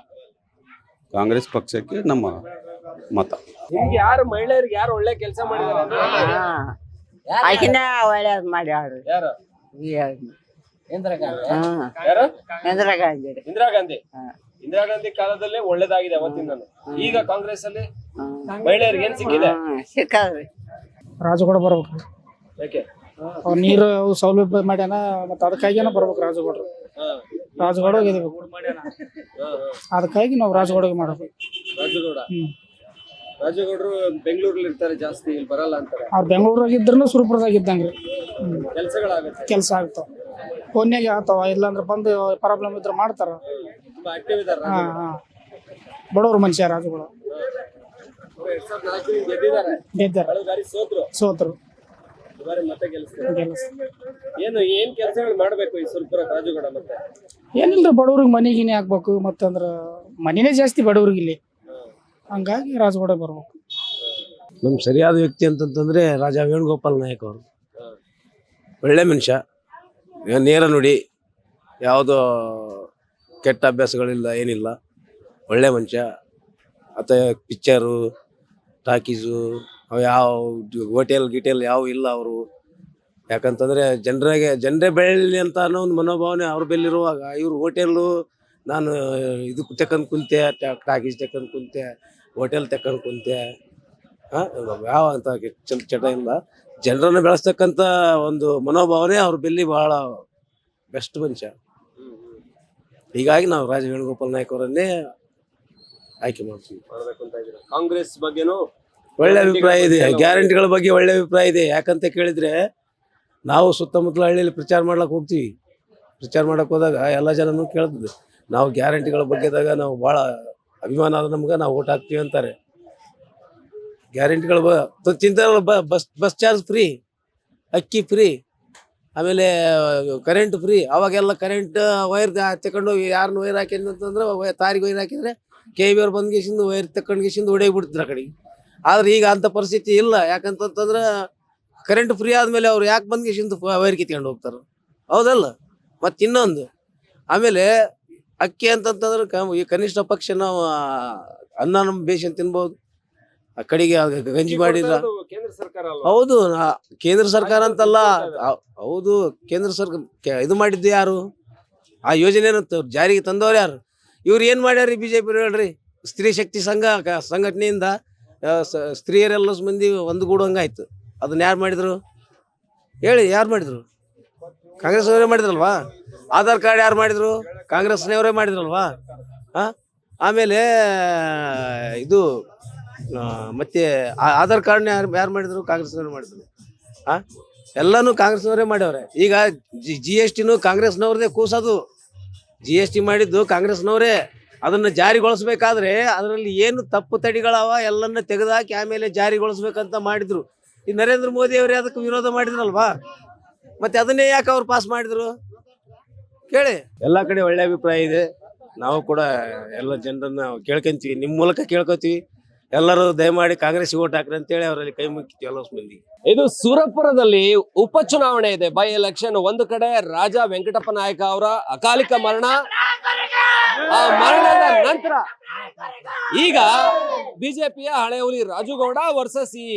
Speaker 4: ಕಾಂಗ್ರೆಸ್ ಪಕ್ಷಕ್ಕೆ ನಮ್ಮ ಮತ.
Speaker 8: ನಿಮ್ಗೆ ಯಾರು ಮಹಿಳೆಯರಿಗೆ ಯಾರು ಒಳ್ಳೆ ಕೆಲಸ ಮಾಡಿದಾರ ಅಂದ್ರೆ
Speaker 10: ಆಕಿನ ಒಳ್ಳೇದ್ ಮಾಡ್ಯಾಳ್ರಿ
Speaker 8: ಯಾರು?
Speaker 11: ಇಂದಿರಾ ಗಾಂಧಿ.
Speaker 8: ಯಾರು?
Speaker 10: ಇಂದಿರಾ ಗಾಂಧಿ. ರೀ
Speaker 8: ಇಂದಿರಾ ಗಾಂಧಿ.
Speaker 10: ಹಾ.
Speaker 8: ಇಂದಿರಾ ಗಾಂಧಿ ಕಾಲದಲ್ಲೇ ಒಳ್ಳೇದಾಗಿದೆ ಅವತ್ತಿಂದನು ಈಗ ಕಾಂಗ್ರೆಸ್ ಅಲ್ಲಿ. ಮಹಿಳೆಯರಿಗೆ ಏನ್ ಸಿಕ್ಕಿದೆ?
Speaker 10: ಹ್ಮ್, ಸಿಕ್ಕದ್ರಿ
Speaker 5: ರಾಜಗೌಡ ಬರ್ಬೇಕು.
Speaker 8: ಯಾಕೆ?
Speaker 5: ಅವ್ರ ನೀರು ಸೌಲಭ್ಯ ಮಾಡ್ಯಾನ ಮತ್ತೆ ಅದಕ್ಕಾಗಿನ ಬರ್ಬೇಕು ರಾಜಗೌಡ್ರು.
Speaker 8: ಹಾ,
Speaker 5: ರಾಜಗೌಡ ಗೆದಿಬೇಕು
Speaker 8: ಹಾ, ಹಾ.
Speaker 5: ಅದಕ್ಕಾಗಿ ನಾವು ರಾಜಗೌಡಗೆ ಮಾಡೋದು.
Speaker 8: ರಾಜಗೌಡ?
Speaker 5: ಹ್ಮ್.
Speaker 8: ರಾಜಗೌಡರು ಬೆಂಗಳೂರಲ್ಲಿ ಇರ್ತಾರೆ ಜಾಸ್ತಿ ಇಲ್ಲಿ ಬರಲ್ಲ ಅಂತಾರೆ.
Speaker 5: ಅವ್ರು ಬೆಂಗಳೂರಾಗಿದ್ರು ಸುರಪುರದಾಗ ಇದ್ದಂಗ್ರಿ.
Speaker 8: ಕೆಲಸಗಳಾಗುತ್ತೆ.
Speaker 5: ಕೆಲಸ ಆಗ್ತಾವ. ಫೋನ್ಯಾಗೆ ಆಗ್ತಾವ ಇಲ್ಲಾಂದ್ರೆ ಬಂದು ಪ್ರಾಬ್ಲಮ್ ಇದ್ರೆ ಮಾಡ್ತಾರ.
Speaker 8: ತುಂಬಾ ಆಕ್ಟಿವ್ ಇದಾರೆ
Speaker 5: ಹಾ ಹಾ. ಬಡವ್ರ ಮನುಷ್ಯ ರಾಜಗಳು
Speaker 8: ಎರಡ್ ಸಾವಿರದ ನಾಲ್ಕರಲ್ಲಿ ಗೆದ್ದಿದ್ದಾರೆ.
Speaker 5: ಗೆದ್ದಾರ
Speaker 8: ಕಳೆದ ಸೋತ್ರು.
Speaker 5: ಸೋತರು.
Speaker 8: ಮತ್ತೆ ಗೆಲ್ಲಿಸ್ತಾರೆ ಏನು ಏನ್ ಕೆಲಸಗಳು ಮಾಡ್ಬೇಕು ಈ ಸುಲ್ಪುರ ರಾಜುಗಡ ಮತ್ತೆ?
Speaker 5: ಏನಿಲ್ಲ ಬಡವ್ರಿಗೆ ಮನೆ ಗಿನಿ ಹಾಕ್ಬೇಕು ಮತ್ತಂದ್ರ ಮನೆನೇ ಜಾಸ್ತಿ ಬಡವ್ರಿಗೆ ಇಲ್ಲಿ. ಹಂಗಾಗಿ ರಾಜಗೌಡ ಬರ್ಬೇಕು.
Speaker 12: ನಮ್ಮ ಸರಿಯಾದ ವ್ಯಕ್ತಿ ಅಂತಂತಂದ್ರೆ ರಾಜ ವೇಣುಗೋಪಾಲ್ ನಾಯಕ್ ಅವರು. ಒಳ್ಳೆ ಮನುಷ್ಯ. ಏನ್ ನೇರ ನುಡಿ ಯಾವುದೋ ಕೆಟ್ಟ ಅಭ್ಯಾಸಗಳಿಲ್ಲ ಏನಿಲ್ಲ. ಒಳ್ಳೆ ಮನುಷ್ಯ. ಆತ ಪಿಕ್ಚರು ಟಾಕೀಸು ಅವು ಯಾವ ಹೋಟೆಲ್ ಗಿಟೇಲ್ ಯಾವ ಇಲ್ಲ ಅವರು. ಯಾಕಂತಂದ್ರೆ ಜನರಿಗೆ, ಜನರೇ ಬೆಳೀಲಿ ಅಂತ ಅನ್ನೋ ಒಂದು ಮನೋಭಾವನೆ ಅವ್ರ ಬೆಲ್ಲಿರುವಾಗ ಇವ್ರು ಹೋಟೆಲ್ಲು ನಾನು ಇದು ತಕ್ಕಂಡು ಕುಂತೆ ಟಾಕೀಸ್ ತಕ್ಕಂಡು ಕುಂತೆ, ಹೋಟೆಲ್ ತಕ್ಕಂಡು ಕುಂತೆ. ಹಾಂ, ಯಾವ ಅಂತ ಚಟ ಇಲ್ಲ. ಜನರನ್ನ ಬೆಳೆಸ್ತಕ್ಕಂಥ ಒಂದು ಮನೋಭಾವನೆ ಅವ್ರ ಬೆಲ್ಲಿ ಬಹಳ ಬೆಸ್ಟ್ ಮನುಷ್ಯ. ಹೀಗಾಗಿ ನಾವು ರಾಜ ವೇಣುಗೋಪಾಲ್ ನಾಯ್ಕ ಅವರನ್ನೇ ಆಯ್ಕೆ ಮಾಡ್ತೀವಿ.
Speaker 8: ಕಾಂಗ್ರೆಸ್ ಬಗ್ಗೆನೂ
Speaker 12: ಒಳ್ಳೆ ಅಭಿಪ್ರಾಯ ಇದೆ. ಗ್ಯಾರಂಟಿಗಳ ಬಗ್ಗೆ ಒಳ್ಳೆ ಅಭಿಪ್ರಾಯ ಇದೆ. ಯಾಕಂತ ಕೇಳಿದ್ರೆ ನಾವು ಸುತ್ತಮುತ್ತಲ ಹಳ್ಳಿಯಲ್ಲಿ ಪ್ರಚಾರ ಮಾಡ್ಲಕ್ಕೆ ಹೋಗ್ತೀವಿ. ಪ್ರಚಾರ ಮಾಡಕ್ಕೆ ಹೋದಾಗ ಎಲ್ಲ ಜನನು ಕೇಳ್ತದೆ. ನಾವು ಗ್ಯಾರಂಟಿಗಳ ಬಗ್ಗೆದಾಗ ನಾವು ಭಾಳ ಅಭಿಮಾನ ಆದ ನಮ್ಗೆ ನಾವು ಓಟ್ ಹಾಕ್ತೀವಿ ಅಂತಾರೆ. ಗ್ಯಾರಂಟಿಗಳ ಬ ಚಿಂತೆ ಬಸ್ ಬಸ್ ಚಾರ್ಜ್ ಫ್ರೀ ಅಕ್ಕಿ ಫ್ರೀ ಆಮೇಲೆ ಕರೆಂಟ್ ಫ್ರೀ. ಅವಾಗೆಲ್ಲ ಕರೆಂಟ್ ವೈರ್ ತಗೊಂಡು ಯಾರನ್ನ ವೈರ್ ಹಾಕಿದ್ರು ಅಂತಂದ್ರೆ ತಾರಿಗೆ ವೈರ್ ಹಾಕಿದ್ರೆ ಕೆ ಬಿ ಅವ್ರು ಬಂದ್ ಗೇಸಿಂದ ವೈರ್ ತಕೊಂಡ್ ಗೇಸಿಂದ ಹೊಡೆಯ್ ಬಿಡ್ತಿದ್ರು ಆ ಕಡೆಗೆ. ಆದ್ರೆ ಈಗ ಅಂತ ಪರಿಸ್ಥಿತಿ ಇಲ್ಲ. ಯಾಕಂತಂತಂದ್ರೆ ಕರೆಂಟ್ ಫ್ರೀ ಆದ್ಮೇಲೆ ಅವ್ರು ಯಾಕೆ ಬಂದ್ಗೆ ಶಿಂದು ವೈರ್ ಕಿತ್ಕೊಂಡು ಹೋಗ್ತಾರೆ? ಹೌದಲ್ಲ? ಮತ್ತೆ ಇನ್ನೊಂದು ಆಮೇಲೆ ಅಕ್ಕಿ ಅಂತಂತಂದ್ರೆ ಕ- ಈ ಕನಿಷ್ಠ ಪಕ್ಷ ನಾವು ಅನ್ನ ನಮ್ಮ ಬೇಷನ್ ತಿನ್ಬೋದು. ಆ ಕಡೆಗೆ ಗಂಜಿ ಮಾಡಿದ್ರ ಹೌದು ಕೇಂದ್ರ ಸರ್ಕಾರ ಅಂತಲ್ಲ ಹೌದು ಕೇಂದ್ರ ಸರ್ಕಾರ ಇದು ಮಾಡಿದ್ದು ಯಾರು? ಆ ಯೋಜನೆ ಜಾರಿಗೆ ತಂದವ್ರು ಯಾರು? ಇವ್ರು ಏನ್ ಮಾಡ್ಯಾರ ಬಿಜೆಪಿ ಹೇಳ್ರಿ? ಸ್ತ್ರೀ ಶಕ್ತಿ ಸಂಘ ಸಂಘಟನೆಯಿಂದ ಸ್ತ್ರೀಯರೆಲ್ಲ ಮಂದಿ ಒಂದುಗೂಡುವಂಗಾಯ್ತು ಅದನ್ನ ಯಾರು ಮಾಡಿದ್ರು? ಹೇಳಿ, ಯಾರು ಮಾಡಿದ್ರು? ಕಾಂಗ್ರೆಸ್ ಅವರೇ ಮಾಡಿದ್ರಲ್ವಾ? ಆಧಾರ್ ಕಾರ್ಡ್ ಯಾರು ಮಾಡಿದ್ರು? ಕಾಂಗ್ರೆಸ್ನವರೇ ಮಾಡಿದ್ರಲ್ವಾ? ಹಾಂ ಆಮೇಲೆ, ಇದು ಮತ್ತೆ ಆಧಾರ್ ಕಾರ್ಡ್ನ ಯಾರು ಯಾರು ಮಾಡಿದ್ರು? ಕಾಂಗ್ರೆಸ್ನವ್ರು ಮಾಡಿದ್ರು. ಹಾಂ ಎಲ್ಲನೂ ಕಾಂಗ್ರೆಸ್ನವರೇ ಮಾಡ್ಯವ್ರೆ. ಈಗ ಜಿ ಎಸ್ ಟಿನೂ ಕಾಂಗ್ರೆಸ್ನವ್ರದೇ ಕೂಸೋದು. ಜಿ ಎಸ್ ಟಿ ಮಾಡಿದ್ದು ಕಾಂಗ್ರೆಸ್ನವರೇ. ಅದನ್ನ ಜಾರಿಗೊಳಿಸ್ಬೇಕಾದ್ರೆ ಅದರಲ್ಲಿ ಏನು ತಪ್ಪು ತಡಿಗಳವ ಎಲ್ಲನ್ನ ತೆಗೆದಾಕಿ ಆಮೇಲೆ ಜಾರಿಗೊಳಿಸ್ಬೇಕಂತ ಮಾಡಿದ್ರು. ಈ ನರೇಂದ್ರ ಮೋದಿ ಅವರೇ ಅದಕ್ಕೆ ವಿರೋಧ ಮಾಡಿದ್ರಲ್ವಾ? ಮತ್ತೆ ಅದನ್ನೇ ಯಾಕೆ ಅವ್ರು ಪಾಸ್ ಮಾಡಿದ್ರು? ಕೇಳಿ. ಎಲ್ಲ ಕಡೆ ಒಳ್ಳೆ ಅಭಿಪ್ರಾಯ ಇದೆ. ನಾವು ಕೂಡ ಎಲ್ಲ ಜನರನ್ನ ಕೇಳ್ಕೊಂತೀವಿ. ನಿಮ್ಮ ಮೂಲಕ ಕೇಳ್ಕೊತೀವಿ. ಎಲ್ಲರೂ ದಯಮಾಡಿ ಕಾಂಗ್ರೆಸ್ ಓಟ್ ಹಾಕ್ರಿ ಅಂತೇಳಿ ಅವರಲ್ಲಿ ಕೈ ಮುಗಿತು ಎಲ್ಲ ಮಂದಿ.
Speaker 8: ಇದು ಸುರಪುರದಲ್ಲಿ ಉಪಚುನಾವಣೆ ಇದೆ. ಬೈ ಎಲೆಕ್ಷನ್ ಒಂದು ಕಡೆ ರಾಜ ವೆಂಕಟಪ್ಪ ನಾಯಕ ಅವರ ಅಕಾಲಿಕ ಮರಣ, ಆ ಮರಣದ ನಂತರ ಈಗ ಬಿಜೆಪಿಯ ಹಳೆ ಹುಲಿ ರಾಜುಗೌಡ ವರ್ಸಸ್ ಈ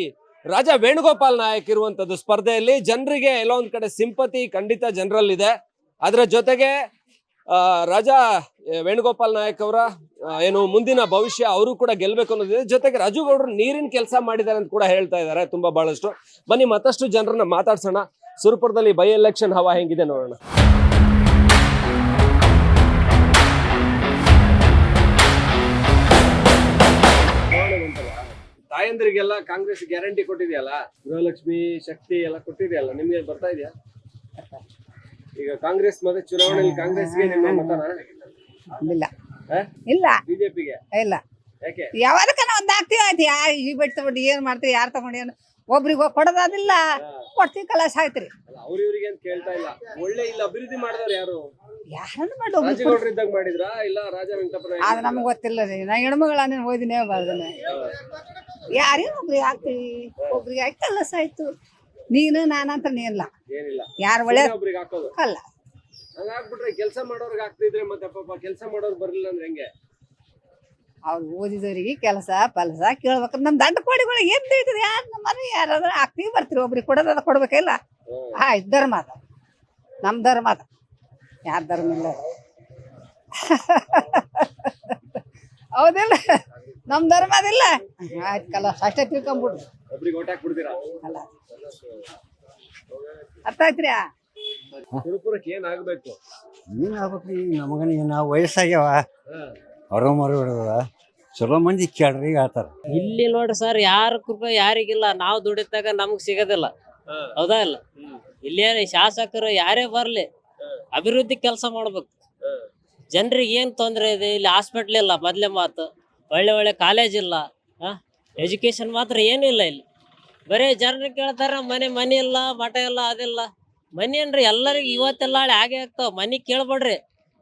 Speaker 8: ರಾಜ ವೇಣುಗೋಪಾಲ್ ನಾಯಕ್ ಇರುವಂತದ್ದು ಸ್ಪರ್ಧೆಯಲ್ಲಿ. ಜನರಿಗೆ ಎಲ್ಲೋ ಒಂದ್ ಕಡೆ ಸಿಂಪತಿ ಖಂಡಿತ ಜನರಲ್ಲಿದೆ. ಅದರ ಜೊತೆಗೆ ರಾಜ ವೇಣುಗೋಪಾಲ್ ನಾಯಕ್ ಅವರ ಏನು ಮುಂದಿನ ಭವಿಷ್ಯ ಅವರು ಕೂಡ ಗೆಲ್ಬೇಕು ಅನ್ನೋದಿದೆ. ಜೊತೆಗೆ ರಾಜುಗೌಡರು ನೀರಿನ ಕೆಲಸ ಮಾಡಿದ್ದಾರೆ ಅಂತ ಕೂಡ ಹೇಳ್ತಾ ಇದ್ದಾರೆ ತುಂಬಾ ಬಹಳಷ್ಟು. ಬನ್ನಿ, ಮತ್ತಷ್ಟು ಜನರನ್ನ ಮಾತಾಡ್ಸೋಣ. ಸುರಪುರದಲ್ಲಿ ಬೈ ಎಲೆಕ್ಷನ್ ಹವಾ ಹೆಂಗಿದೆ ನೋಡೋಣ. ತಾಯಂದ್ರಿಗೆಲ್ಲ ಕಾಂಗ್ರೆಸ್ ಗ್ಯಾರಂಟಿ ಕೊಟ್ಟಿದೆಯಲ್ಲ? ಗೃಹಲಕ್ಷ್ಮಿ, ಶಕ್ತಿ ಎಲ್ಲ ಕೊಟ್ಟಿದೆಯಲ್ಲ? ನಿಮ್ಗೆ ಬರ್ತಾ ಇದೆಯಾ? ಈಗ ಕಾಂಗ್ರೆಸ್ ಮತ್ತೆ ಚುನಾವಣೆಯಲ್ಲಿ ಕಾಂಗ್ರೆಸ್ಗೆ ನಿಮ್ಮ ಮತನ
Speaker 10: ಇಲ್ಲ.
Speaker 8: ಬಿಜೆಪಿಗೆ?
Speaker 10: ಇಲ್ಲ.
Speaker 8: ಯಾಕೆ?
Speaker 10: ಯಾವಾಗನ ಒಂದ್ ಹಾಕ್ತಿವಿ ಆಯ್ತು ಯಾ ಈ ಬಿಟ್ಟು ತಗೊಂಡು ಏನ್ ಮಾಡ್ತೀವಿ ಯಾರು ತಗೊಂಡು ಏನು? ಒಬ್ರಿಗೆ ಕೊಡೋದಾದಿಲ್ಲ ಕೊಡ್ತೀವಿ ಕಲಾಸ ಆಯ್ತ್ರಿ.
Speaker 8: ಅವ್ರ ಇವ್ರಿಗೆ ಅಂತ ಕೇಳ್ತಾ ಇಲ್ಲ. ಒಳ್ಳೆ ಇಲ್ಲ ಅಭಿವೃದ್ಧಿ ಮಾಡಿದವ್ರು ಯಾರು?
Speaker 10: ಯಾರನ್ನ ಮಾಡಿ
Speaker 8: ರಾಜಗೌಡ್ರು ಇದ್ದಾಗ ಮಾಡಿದ್ರಾ? ಇಲ್ಲ ರಾಜ ವೆಂಕಟಪ್ಪ
Speaker 10: ಅದು ನಮ್ಗೆ ಗೊತ್ತಿಲ್ಲ ರೀ. ನಾ ಹೆಣ್ಮಗಳ ನೀನು ಓದಿನೇ ಬರ್ದನೆ ಯಾರೇ ಒಬ್ರಿಗೆ ಹಾಕ್ತೀವಿ ಒಬ್ರಿಗೆ ಹಾಕಿ ಕಲಾಸ ಆಯ್ತು. ನೀನು ನಾನಂತ ನೀಲ್ಲ
Speaker 8: ಏನಿಲ್ಲ.
Speaker 10: ಯಾರು ಒಳ್ಳೆ
Speaker 8: ಒಬ್ರಿಗೆ ಹಾಕೋದು.
Speaker 10: ಅಲ್ಲ.
Speaker 8: ಹಂಗಾಗ್ಬಿಟ್ರೆ ಕೆಲಸ ಮಾಡೋರ್ಗೆ ಆಗ್ತಿದ್ರೆ ಮತ್ತೆ ಪಾಪ ಕೆಲಸ ಮಾಡೋರು ಬರಲಿಲ್ಲ ಅಂದ್ರೆ ಹೆಂಗೆ?
Speaker 10: ಅವ್ರು ಓದಿದವರಿಗೆ ಕೆಲಸ ಫಲಸ ಕೇಳ್ಬೇಕು ನಮ್ ದಂಡ ಕೋಡಿಗಳು ಏನ್ ತಿಳಿತದೆ? ಯಾರು ನಮ್ಮ ಮನೆ ಯಾರಾದ್ರೂ ಆಗ್ತೀವಿ ಬರ್ತೀವಿ. ಒಬ್ರಿಗೆ ಕೊಡೋದ ಕೊಡ್ಬೇಕಿಲ್ಲ ಆಯ್ತು ಧರ್ಮ ಅದ. ನಮ್ ಧರ್ಮ ಅದ. ಯಾರ ಧರ್ಮ ಇಲ್ಲ? ಹೌದಿಲ್ಲ. ನಮ್ ಧರ್ಮ ಅದಿಲ್ಲ. ಆಯ್ತು ಕಲ ಅಷ್ಟೇ ತಿಳ್ಕೊಂಬಿಡ್ರಿ.
Speaker 8: ಒಬ್ರಿಗೆ ಓಟ್ ಹಾಕ್ಬಿಡ್ತೀರಾ?
Speaker 10: ಅಲ್ಲ. ಅರ್ಥ ಆಯ್ತ್ರಿ
Speaker 8: ಸುರಪುರಕ್ಕೆ ಏನಾಗಬೇಕು
Speaker 13: ಏನ್ ಆಗ್ಬೇಕ್ರಿ ನಮಗನ ನಾವು ವಯಸ್ಸಾಗ್ಯಾವ. ಹೊರ ಮರ ಬಿಡದ ಚಲೋ ಮಂದಿ ಕೇಳ್ರಿ ಆತರ.
Speaker 11: ಇಲ್ಲಿ ನೋಡ್ರಿ ಸರ್ ಯಾರ ಕೃಪೆ ಯಾರಿಗಿಲ್ಲ. ನಾವು ದುಡಿತಾಗ ನಮಗ್ ಸಿಗೋದಿಲ್ಲ. ಹೌದಾ ಇಲ್ಲ? ಇಲ್ಲೇನು ಶಾಸಕರು ಯಾರೇ ಬರ್ಲಿ ಅಭಿವೃದ್ಧಿ ಕೆಲಸ ಮಾಡ್ಬೇಕು. ಜನರಿಗೆ ಏನು ತೊಂದರೆ ಇದೆ? ಇಲ್ಲಿ ಹಾಸ್ಪಿಟ್ಲ್ ಇಲ್ಲ, ಮೊದಲೇ ಮಾತು. ಒಳ್ಳೆ ಒಳ್ಳೆ ಕಾಲೇಜ್ ಇಲ್ಲ ಎಜುಕೇಶನ್ ಮಾತ್ರ ಏನೂ ಇಲ್ಲ ಇಲ್ಲಿ. ಬರೀ ಜನರು ಕೇಳ್ತಾರೆ, ಮನೆ ಮನೆ ಇಲ್ಲ, ಮಠ ಇಲ್ಲ, ಅದಿಲ್ಲ. ಮನೆ ಏನ್ರಿ ಎಲ್ಲರಿಗೂ ಇವತ್ತೆಲ್ಲ ಹಾಳೆ ಹಾಗೆ ಆಗ್ತಾವ. ಮನೆ ಕೇಳ್ಬೇಡ್ರಿ,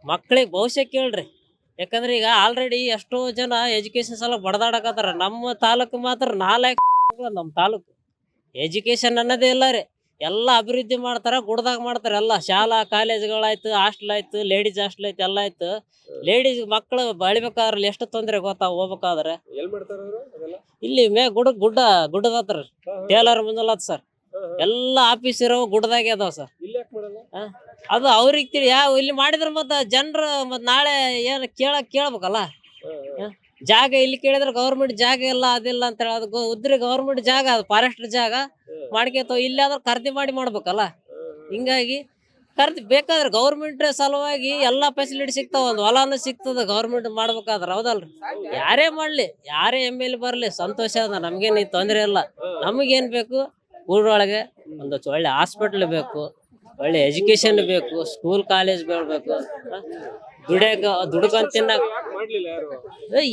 Speaker 11: ಮಕ್ಳಿಗೆ ಭವಿಷ್ಯ ಕೇಳ್ರಿ. ಯಾಕಂದ್ರೆ ಈಗ ಆಲ್ರೆಡಿ ಎಷ್ಟೋ ಜನ ಎಜುಕೇಶನ್ ಸಲ ಬಡದಾಡಕತ್ತಾರ. ನಮ್ಮ ತಾಲೂಕು ಮಾತ್ರ ನಾಲ್ಕು ನಮ್ಮ ತಾಲೂಕು. ಎಜುಕೇಶನ್ ಅನ್ನೋದೇ ಇಲ್ಲ ರೀ. ಎಲ್ಲ ಅಭಿವೃದ್ಧಿ ಮಾಡ್ತಾರ ಗುಡ್ದಾಗ ಮಾಡ್ತಾರ ಎಲ್ಲ. ಶಾಲಾ ಕಾಲೇಜ್ಗಳಾಯ್ತು ಹಾಸ್ಟೆಲ್ ಆಯ್ತು ಲೇಡೀಸ್ ಹಾಸ್ಟೆಲ್ ಆಯ್ತು ಎಲ್ಲ ಆಯ್ತು. ಲೇಡೀಸ್ ಮಕ್ಕಳು ಬೆಳಿಬೇಕಾದ್ರೆ ಎಷ್ಟು ತೊಂದರೆ ಗೊತ್ತಾ ಹೋಗ್ಬೇಕಾದ್ರೆ? ಇಲ್ಲಿ ಮೇ ಗುಡ್ ಗುಡ್ಡ ಗುಡ್ಡದ ಹತ್ರ ಟೇಲರ್ ಮುಂದಲ್ಲ ಸರ್. ಎಲ್ಲ ಆಫೀಸ್ ಇರೋ ಗುಡ್ಡದಾಗೆ ಅದಾವ ಸರ್. ಅದು ಅವ್ರಿಗೆ ತಿಳಿ ಯಾವ ಇಲ್ಲಿ ಮಾಡಿದ್ರೆ ಮತ್ತೆ ಜನರು ಮತ್ತೆ ನಾಳೆ ಏನು ಕೇಳಕ್ ಕೇಳ್ಬೇಕಲ್ಲ? ಜಾಗ ಇಲ್ಲಿ ಕೇಳಿದ್ರೆ ಗೌರ್ಮೆಂಟ್ ಜಾಗ ಇಲ್ಲ ಅದಿಲ್ಲ ಅಂತ ಹೇಳಿ ಅದು ಉದ್ರಿ ಗೌರ್ಮೆಂಟ್ ಜಾಗ ಅದು ಫಾರೆಸ್ಟ್ ಜಾಗ. ಮಾಡ್ಕೊತಾವ ಇಲ್ಲಾದ್ರೆ ಖರೀದಿ ಮಾಡಿ ಮಾಡ್ಬೇಕಲ್ಲ? ಹಿಂಗಾಗಿ ಖರೀದಿ ಬೇಕಾದ್ರೆ ಗೌರ್ಮೆಂಟ್ ಸಲುವಾಗಿ ಎಲ್ಲ ಫೆಸಿಲಿಟಿ ಸಿಗ್ತಾವ, ಒಂದು ಹೊಲನೂ ಸಿಗ್ತದ ಗೌರ್ಮೆಂಟ್ ಮಾಡ್ಬೇಕಾದ್ರೆ, ಹೌದಲ್ರಿ? ಯಾರೇ ಮಾಡ್ಲಿ, ಯಾರೇ ಎಂ ಎಲ್ ಬರಲಿ, ಸಂತೋಷ ಅದ, ನಮ್ಗೇನು ತೊಂದರೆ ಇಲ್ಲ. ನಮಗೇನ್ ಬೇಕು? ಊರೊಳಗೆ ಒಂದು ಒಳ್ಳೆ ಹಾಸ್ಪಿಟ್ಲ್ ಬೇಕು, ಒಳ್ಳೆ ಎಜುಕೇಶನ್ ಬೇಕು ಸ್ಕೂಲ್ ಕಾಲೇಜ್ ಬೇಕು. ದುಡಿಯಕ ದುಡ್ಕೊಂಡ್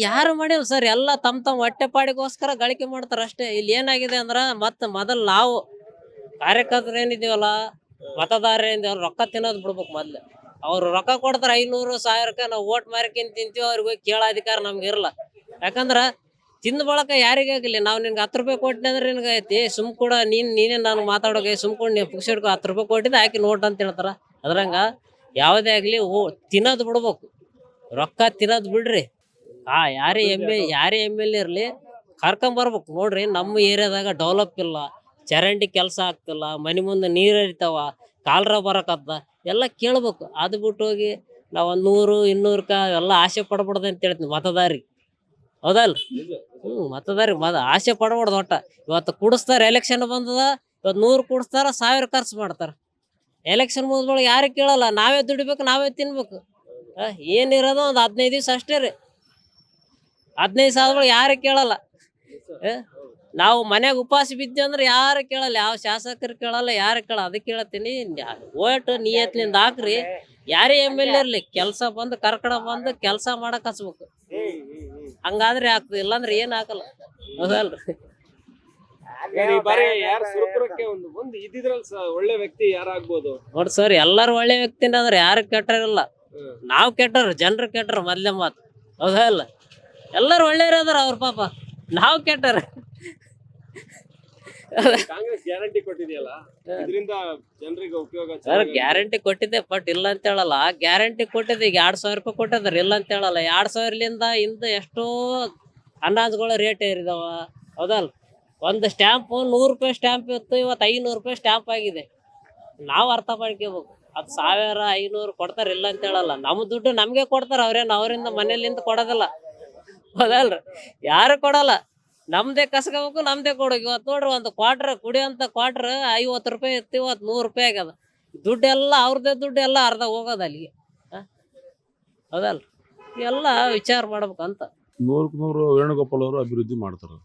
Speaker 8: ಯಾರು
Speaker 11: ಮಾಡಿಲ್ಲ ಸರ್ ಎಲ್ಲ ತಮ್ಮ ತಮ್ಮ ಹೊಟ್ಟೆಪಾಡಿಗೋಸ್ಕರ ಗಳಿಕೆ ಮಾಡ್ತಾರೆ ಅಷ್ಟೇ. ಇಲ್ಲಿ ಏನಾಗಿದೆ ಅಂದ್ರೆ ಮತ್ತೆ ಮೊದಲು ನಾವು ಕಾರ್ಯಕರ್ತರು ಏನಿದೀವಲ್ಲ ಮತದಾರ ರೊಕ್ಕ ತಿನ್ನೋದು ಬಿಡ್ಬೇಕು ಮೊದ್ಲು. ಅವ್ರು ರೊಕ್ಕ ಕೊಡ್ತಾರೆ ಐನೂರು, ಸಾವಿರಕ್ಕೆ ನಾವು ಓಟ್ ಮಾರ್ಕೊಂಡ್ ತಿಂತೀವಿ ಅವ್ರಿಗೆ ಹೋಗಿ ಕೇಳೋ ಅಧಿಕಾರ ನಮ್ಗೆ ಇರಲ್ಲ. ಯಾಕಂದ್ರೆ ತಿಂದ ಬಳಕ ಯಾರಿಗಾಗಲಿ ನಾವು ನಿನ್ಗೆ ಹತ್ತು ರೂಪಾಯಿ ಕೊಟ್ಟಿನಿ ಅಂದ್ರೆ ನಿನ್ಗೆ ಐತಿ. ಸುಮ್ ಕೂಡ, ನೀನ್, ನೀನೇ ನಾನು ಮಾತಾಡೋಕೆ ಸುಮ್ಕೊಂಡು ನೀವು ಪುಕ್ಷಡ್ಕೊ ಹತ್ತು ರೂಪಾಯಿ ಕೊಟ್ಟಿದ್ದೆ, ಹಾಕಿ ನೋಟ್ ಅಂತ ಹೇಳ್ತಾರ. ಅದ್ರಂಗೆ ಯಾವುದೇ ಆಗಲಿ ಓ ತಿನ್ನೋದು ಬಿಡ್ಬೇಕು. ರೊಕ್ಕ ತಿನ್ನೋದು ಬಿಡ್ರಿ. ಆ ಯಾರೇ ಎಂ ಯಾರೇ ಎಂ ಎಲ್ ಇರಲಿ ಕರ್ಕೊಂಬರ್ಬೇಕು ನೋಡ್ರಿ ನಮ್ಮ ಏರಿಯಾದಾಗ ಡೆವಲಪ್ ಇಲ್ಲ ಚರಂಡಿ ಕೆಲಸ ಆಗ್ತಿಲ್ಲ ಮನೆ ಮುಂದೆ ನೀರು ಹರಿತಾವ ಕಾಲ್ರ ಬರಕತ್ತ ಎಲ್ಲ ಕೇಳ್ಬೇಕು. ಅದು ಬಿಟ್ಟು ಹೋಗಿ ನಾವು ಒಂದು ನೂರು ಕ ಎಲ್ಲ ಆಸೆ ಪಡ್ಬಾರ್ದು ಅಂತ ಹೇಳ್ತೀನಿ. ಮತದಾರಿ ಹೌದಲ್ ಹ್ಞೂ ಮತದಾರಿ ಮದ ಆಸೆ ಪಡ್ಬಾರ್ದು ಒಟ್ಟ. ಇವತ್ತು ಕುಡಿಸ್ತಾರೆ ಎಲೆಕ್ಷನ್ ಬಂದದ ಇವತ್ತು ನೂರು ಕುಡಿಸ್ತಾರ ಸಾವಿರ ಖರ್ಚು ಮಾಡ್ತಾರ. ಎಲೆಕ್ಷನ್ ಮುಗಿದ್ಮೇಲೆ ಯಾರು ಕೇಳಲ್ಲ? ನಾವೇ ದುಡಿಬೇಕು ನಾವೇ ತಿನ್ಬೇಕು. ಏನಿರೋದು ಒಂದು ಹದಿನೈದು ದಿವಸ ಅಷ್ಟೇ ರೀ. ಹದಿನೈದು ಸಾವಿರ ಯಾರು ಕೇಳಲ್ಲ. ನಾವು ಮನೆಗೆ ಉಪವಾಸ ಬಿದ್ದೆ ಅಂದ್ರೆ ಯಾರು ಕೇಳಲ್ಲ. ಯಾವ ಶಾಸಕರು ಕೇಳಲ್ಲ ಯಾರು ಕೇಳ ಅದಕ್ಕೆ ಕೇಳತ್ತೀನಿ ಓಟ್ ನಿಯತ್ನಿಂದ ಹಾಕ್ರಿ. ಯಾರೇ ಎಂ ಎಲ್ ಇರ್ಲಿ ಕೆಲಸ ಬಂದು ಕರ್ಕಡ ಬಂದು ಕೆಲಸ ಮಾಡಕ್ ಹಚ್ಬೇಕು. ಹಂಗಾದ್ರೆ ಆಗ್ತದೆ. ಇಲ್ಲಾಂದ್ರೆ ಏನ್ ಹಾಕಲ್ಲ ಹೌದಲ್ರಿ
Speaker 8: ಒಳ್ಳೆ ವ್ಯಕ್ತಿ ಯಾರಾಗ್ಬೋದು
Speaker 11: ನೋಡಿ ಸರ್ ಎಲ್ಲರೂ ಒಳ್ಳೆ ವ್ಯಕ್ತಿನ ಅಂದ್ರೆ ಯಾರು ಕೆಟ್ಟರಿಲ್ಲ.
Speaker 8: ನಾವ್
Speaker 11: ನಾವು ಕೆಟ್ಟರು ಜನರು ಕೆಟ್ಟರು ಮೊದ್ಲೇ ಮಾತು. ಹೌದಾ ಇಲ್ಲ ಎಲ್ಲರೂ ಒಳ್ಳೆಯವ್ರು ಅದಾರ ಅವ್ರ ಪಾಪ. ನಾವು ಕೆಟ್ಟರ
Speaker 8: ಕಾಂಗ್ರೆಸ್ ಗ್ಯಾರಂಟಿ ಕೊಟ್ಟಿದೆಯಲ್ಲ? ಇದರಿಂದ ಜನರಿಗೆ ಉಪಯೋಗ
Speaker 11: ಸರ್ ಗ್ಯಾರಂಟಿ ಕೊಟ್ಟಿದ್ದೆ ಬಟ್ ಇಲ್ಲ ಅಂತ ಹೇಳಲ್ಲ. ಗ್ಯಾರಂಟಿ ಕೊಟ್ಟಿದ್ದೆ ಈಗ ಎರಡ್ ಸಾವಿರ ರೂಪಾಯಿ ಕೊಟ್ಟಿದ್ದಾರೆ. ಇಲ್ಲ ಅಂತ ಹೇಳಲ್ಲ. ಎರಡ್ ಸಾವಿರಲಿಂದ ಇಂದ ಎಷ್ಟೋ ಅನಾಜ್ಗಳ ರೇಟ್ ಏರಿದಾವ. ಹೌದಲ್ಲ? ಒಂದು ಸ್ಟ್ಯಾಂಪ್ ನೂರು ರೂಪಾಯಿ ಸ್ಟ್ಯಾಂಪ್ ಇತ್ತು ಇವತ್ತು ಐನೂರು ರೂಪಾಯಿ ಸ್ಟ್ಯಾಂಪ್ ಆಗಿದೆ. ನಾವು ಅರ್ಥ ಮಾಡ್ಕೋಬೇಕು. ಅದು ಸಾವಿರ ಐನೂರು ಕೊಡ್ತಾರೆ ಇಲ್ಲ ಅಂತ ಹೇಳಲ್ಲ. ನಮ್ಮ ದುಡ್ಡು ನಮಗೆ ಕೊಡ್ತಾರೆ. ಅವ್ರೇನು ಅವರಿಂದ ಮನೇಲಿಂದ ಕೊಡೋದಿಲ್ಲ. ಹೌದಲ್ರಿ ಯಾರು ಕೊಡಲ್ಲ. ನಮ್ದೇ ಕಸ್ಕೋಬೇಕು ನಮ್ದೇ ಕೊಡು ಇವತ್ತು ನೋಡ್ರಿ ಒಂದು ಕ್ವಾಟ್ರ್ ಕುಡಿಯೋಂಥ ಕ್ವಾಟ್ರ್ ಐವತ್ತು ರೂಪಾಯಿ ಇತ್ತು ಇವತ್ತು ನೂರು ರೂಪಾಯಿ ಆಗ್ಯದ. ದುಡ್ಡೆಲ್ಲ ಅವ್ರದ್ದೇ ದುಡ್ಡು ಎಲ್ಲ ಅರ್ಧ ಹೋಗೋದು ಅಲ್ಲಿಗೆ. ಹೌದಲ್ ಎಲ್ಲ ವಿಚಾರ ಮಾಡ್ಬೇಕಂತ.
Speaker 14: ನೂರಕ್ಕೆ ನೂರು ವೇಣುಗೋಪಾಲ್ ಅವರು ಅಭಿವೃದ್ಧಿ ಮಾಡ್ತಾರೆ.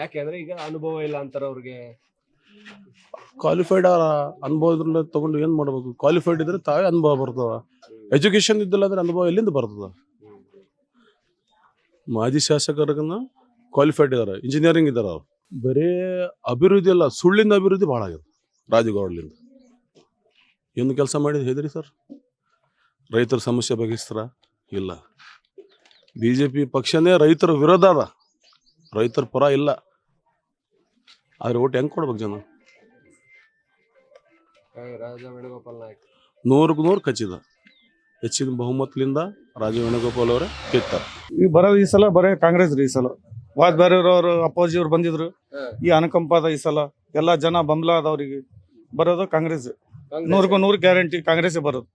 Speaker 8: ಯಾಕೆಂದ್ರೆ ಈಗ ಅನುಭವ ಇಲ್ಲ ಅಂತಾರೆ ಅವ್ರಿಗೆ.
Speaker 14: ಕ್ವಾಲಿಫೈಡ್ ಅನುಭವದ್ರಲ್ಲ ತಗೊಂಡು ಏನ್ ಮಾಡ್ಬೇಕು? ಕ್ವಾಲಿಫೈಡ್ ಇದ್ರೆ ತಾವೇ ಅನುಭವ ಬರ್ತದ. ಎಜುಕೇಶನ್ ಇದ್ದಿಲ್ಲ ಅಂದ್ರೆ ಅನುಭವ ಎಲ್ಲಿಂದ ಬರ್ತದ? ಮಾಜಿ ಶಾಸಕರನ್ನ ಕ್ವಾಲಿಫೈಡ್ ಇದ್ದಾರೆ ಇಂಜಿನಿಯರಿಂಗ್ ಇದ್ದಾರೆ ಅವ್ರು. ಬರೀ ಅಭಿವೃದ್ಧಿ ಅಲ್ಲ ಸುಳ್ಳಿಂದ ಅಭಿವೃದ್ಧಿ ಭಾಳ ಆಗಿದೆ ರಾಜಗೌಡಲಿಂದ ಏನು ಕೆಲಸ ಮಾಡಿದ್ ಹೇಳಿದ್ರಿ ಸರ್ ರೈತರ ಸಮಸ್ಯೆ ಬಗೆಹರಿಸ್ತಾರ? ಇಲ್ಲ. ಬಿ ಜೆ ಪಿ ಪಕ್ಷನೇ ರೈತರ ವಿರೋಧ ಅದ. ರೈತರ ಪರ ಇಲ್ಲ. ಆದ್ರೆ ಓಟ್ ಹೆಂಗ್ ಕೊಡ್ಬೇಕು ಜನ? ನೂರಕ್ಕೆ ನೂರು ಖಚಿತ ಹೆಚ್ಚಿನ ಬಹುಮತದಿಂದ ರಾಜೀವ್ ವೇಣುಗೋಪಾಲ್ ಅವರೇ ಗೆಲ್ತಾರೆ
Speaker 15: ಈ ಬರೋದು ಈ ಸಲ ಬರೇ ಕಾಂಗ್ರೆಸ್ ರೀ ಈ ಸಲ. ವಾಜಪೇಯಿ ಅವರು ಅಪ್ಪಾಜಿ ಅವ್ರು ಬಂದಿದ್ರು. ಈ ಅನುಕಂಪದ ಈ ಸಲ ಎಲ್ಲ ಜನ ಬಂಬಲ ಅದವ್ರಿಗೆ ಬರೋದು ಕಾಂಗ್ರೆಸ್. ನೂರಕ್ಕೂ ನೂರು ಗ್ಯಾರಂಟಿ ಕಾಂಗ್ರೆಸ್ ಬರೋದು.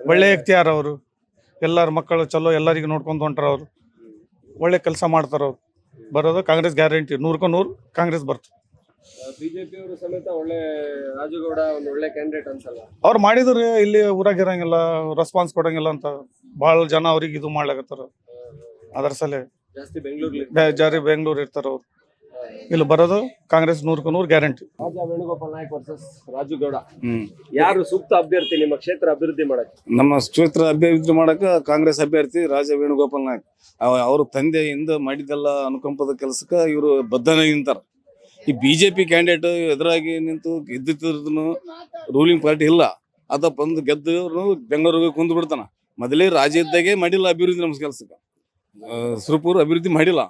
Speaker 15: ಒಳ್ಳೆ ವ್ಯಕ್ತಿಯಾರ ಅವರು. ಎಲ್ಲರ ಮಕ್ಕಳು ಚಲೋ ಎಲ್ಲರಿಗೂ ನೋಡ್ಕೊಂತ ಹೊಂಟಾರ ಅವ್ರು. ಒಳ್ಳೆ ಕೆಲಸ ಮಾಡ್ತಾರ ಅವ್ರು. ಬರೋದು ಕಾಂಗ್ರೆಸ್ ಗ್ಯಾರಂಟಿ. ನೂರಕ್ಕೂ ನೂರು ಕಾಂಗ್ರೆಸ್ ಬರ್ತದೆ
Speaker 8: ಬಿಜೆಪಿ ಅವರು ಸಮೇತ ಒಳ್ಳೆ ರಾಜುಗೌಡ ಒಂದು ಒಳ್ಳೆ ಕ್ಯಾಂಡಿಡೇಟ್ ಅನ್ಸಲ್ಲ.
Speaker 15: ಅವ್ರು ಮಾಡಿದ್ರೆ ಇಲ್ಲಿ ಊರಾಗ ಇರಂಗಿಲ್ಲ ರೆಸ್ಪಾನ್ಸ್ ಕೊಡಂಗಿಲ್ಲ ಅಂತ ಬಹಳ ಜನ ಅವ್ರಿಗೆ ಇದು ಮಾಡ್ಲಾಕತ್ತಾರ. ಅದರ ಸಲ
Speaker 8: ಜಾಸ್ತಿ ಬೆಂಗಳೂರಲ್ಲಿ
Speaker 15: ಬೆ- ಜಾರಿ ಬೆಂಗಳೂರು ಇರ್ತಾರ ಅವ್ರು. ಇಲ್ಲಿ ಬರೋದು ಕಾಂಗ್ರೆಸ್ ನೂರಕ್ಕೂ ನೂರು ಗ್ಯಾರಂಟಿ
Speaker 8: ರಾಜಾ ವೇಣುಗೋಪಾಲ್ ನಾಯ್ಕ್ ವರ್ಸಸ್ ರಾಜುಗೌಡ
Speaker 16: ಹ್ಮ್.
Speaker 8: ಯಾರು ಸೂಕ್ತ ಅಭ್ಯರ್ಥಿ ನಿಮ್ಮ ಕ್ಷೇತ್ರ ಅಭಿವೃದ್ಧಿ ಮಾಡಕ್ಕೆ?
Speaker 16: ನಮ್ಮ ಕ್ಷೇತ್ರ ಅಭಿವೃದ್ಧಿ ಮಾಡಕ್ಕೆ ಕಾಂಗ್ರೆಸ್ ಅಭ್ಯರ್ಥಿ ರಾಜ ವೇಣುಗೋಪಾಲ್ ನಾಯ್ಕ್. ಅವ- ಅವ್ರ ತಂದೆಯಿಂದ ಮಾಡಿದ್ದೆಲ್ಲ ಅನುಕಂಪದ ಕೆಲಸಕ್ಕ ಇವರು ಬದ್ಧನಾಗಿ ನಿಂತಾರ. ಈ ಬಿಜೆಪಿ ಕ್ಯಾಂಡಿಡೇಟ್ ಎದುರಾಗಿ ನಿಂತು ಗೆದ್ದಿದ್ರು ರೂಲಿಂಗ್ ಪಾರ್ಟಿ ಇಲ್ಲ. ಅದ ಬಂದು ಗೆದ್ದು ಬೆಂಗಳೂರಿಗೆ ಕುಂದು ಬಿಡ್ತಾನ. ಮೊದಲೇ ರಾಜ್ಯ ಇದ್ದಾಗೆ ಮಾಡಿಲ್ಲ ಅಭಿವೃದ್ಧಿ ನಮ್ಮ ಕೆಲಸಕ್ಕೆ. ಸುರಪುರ ಅಭಿವೃದ್ಧಿ ಮಾಡಿಲ್ಲ.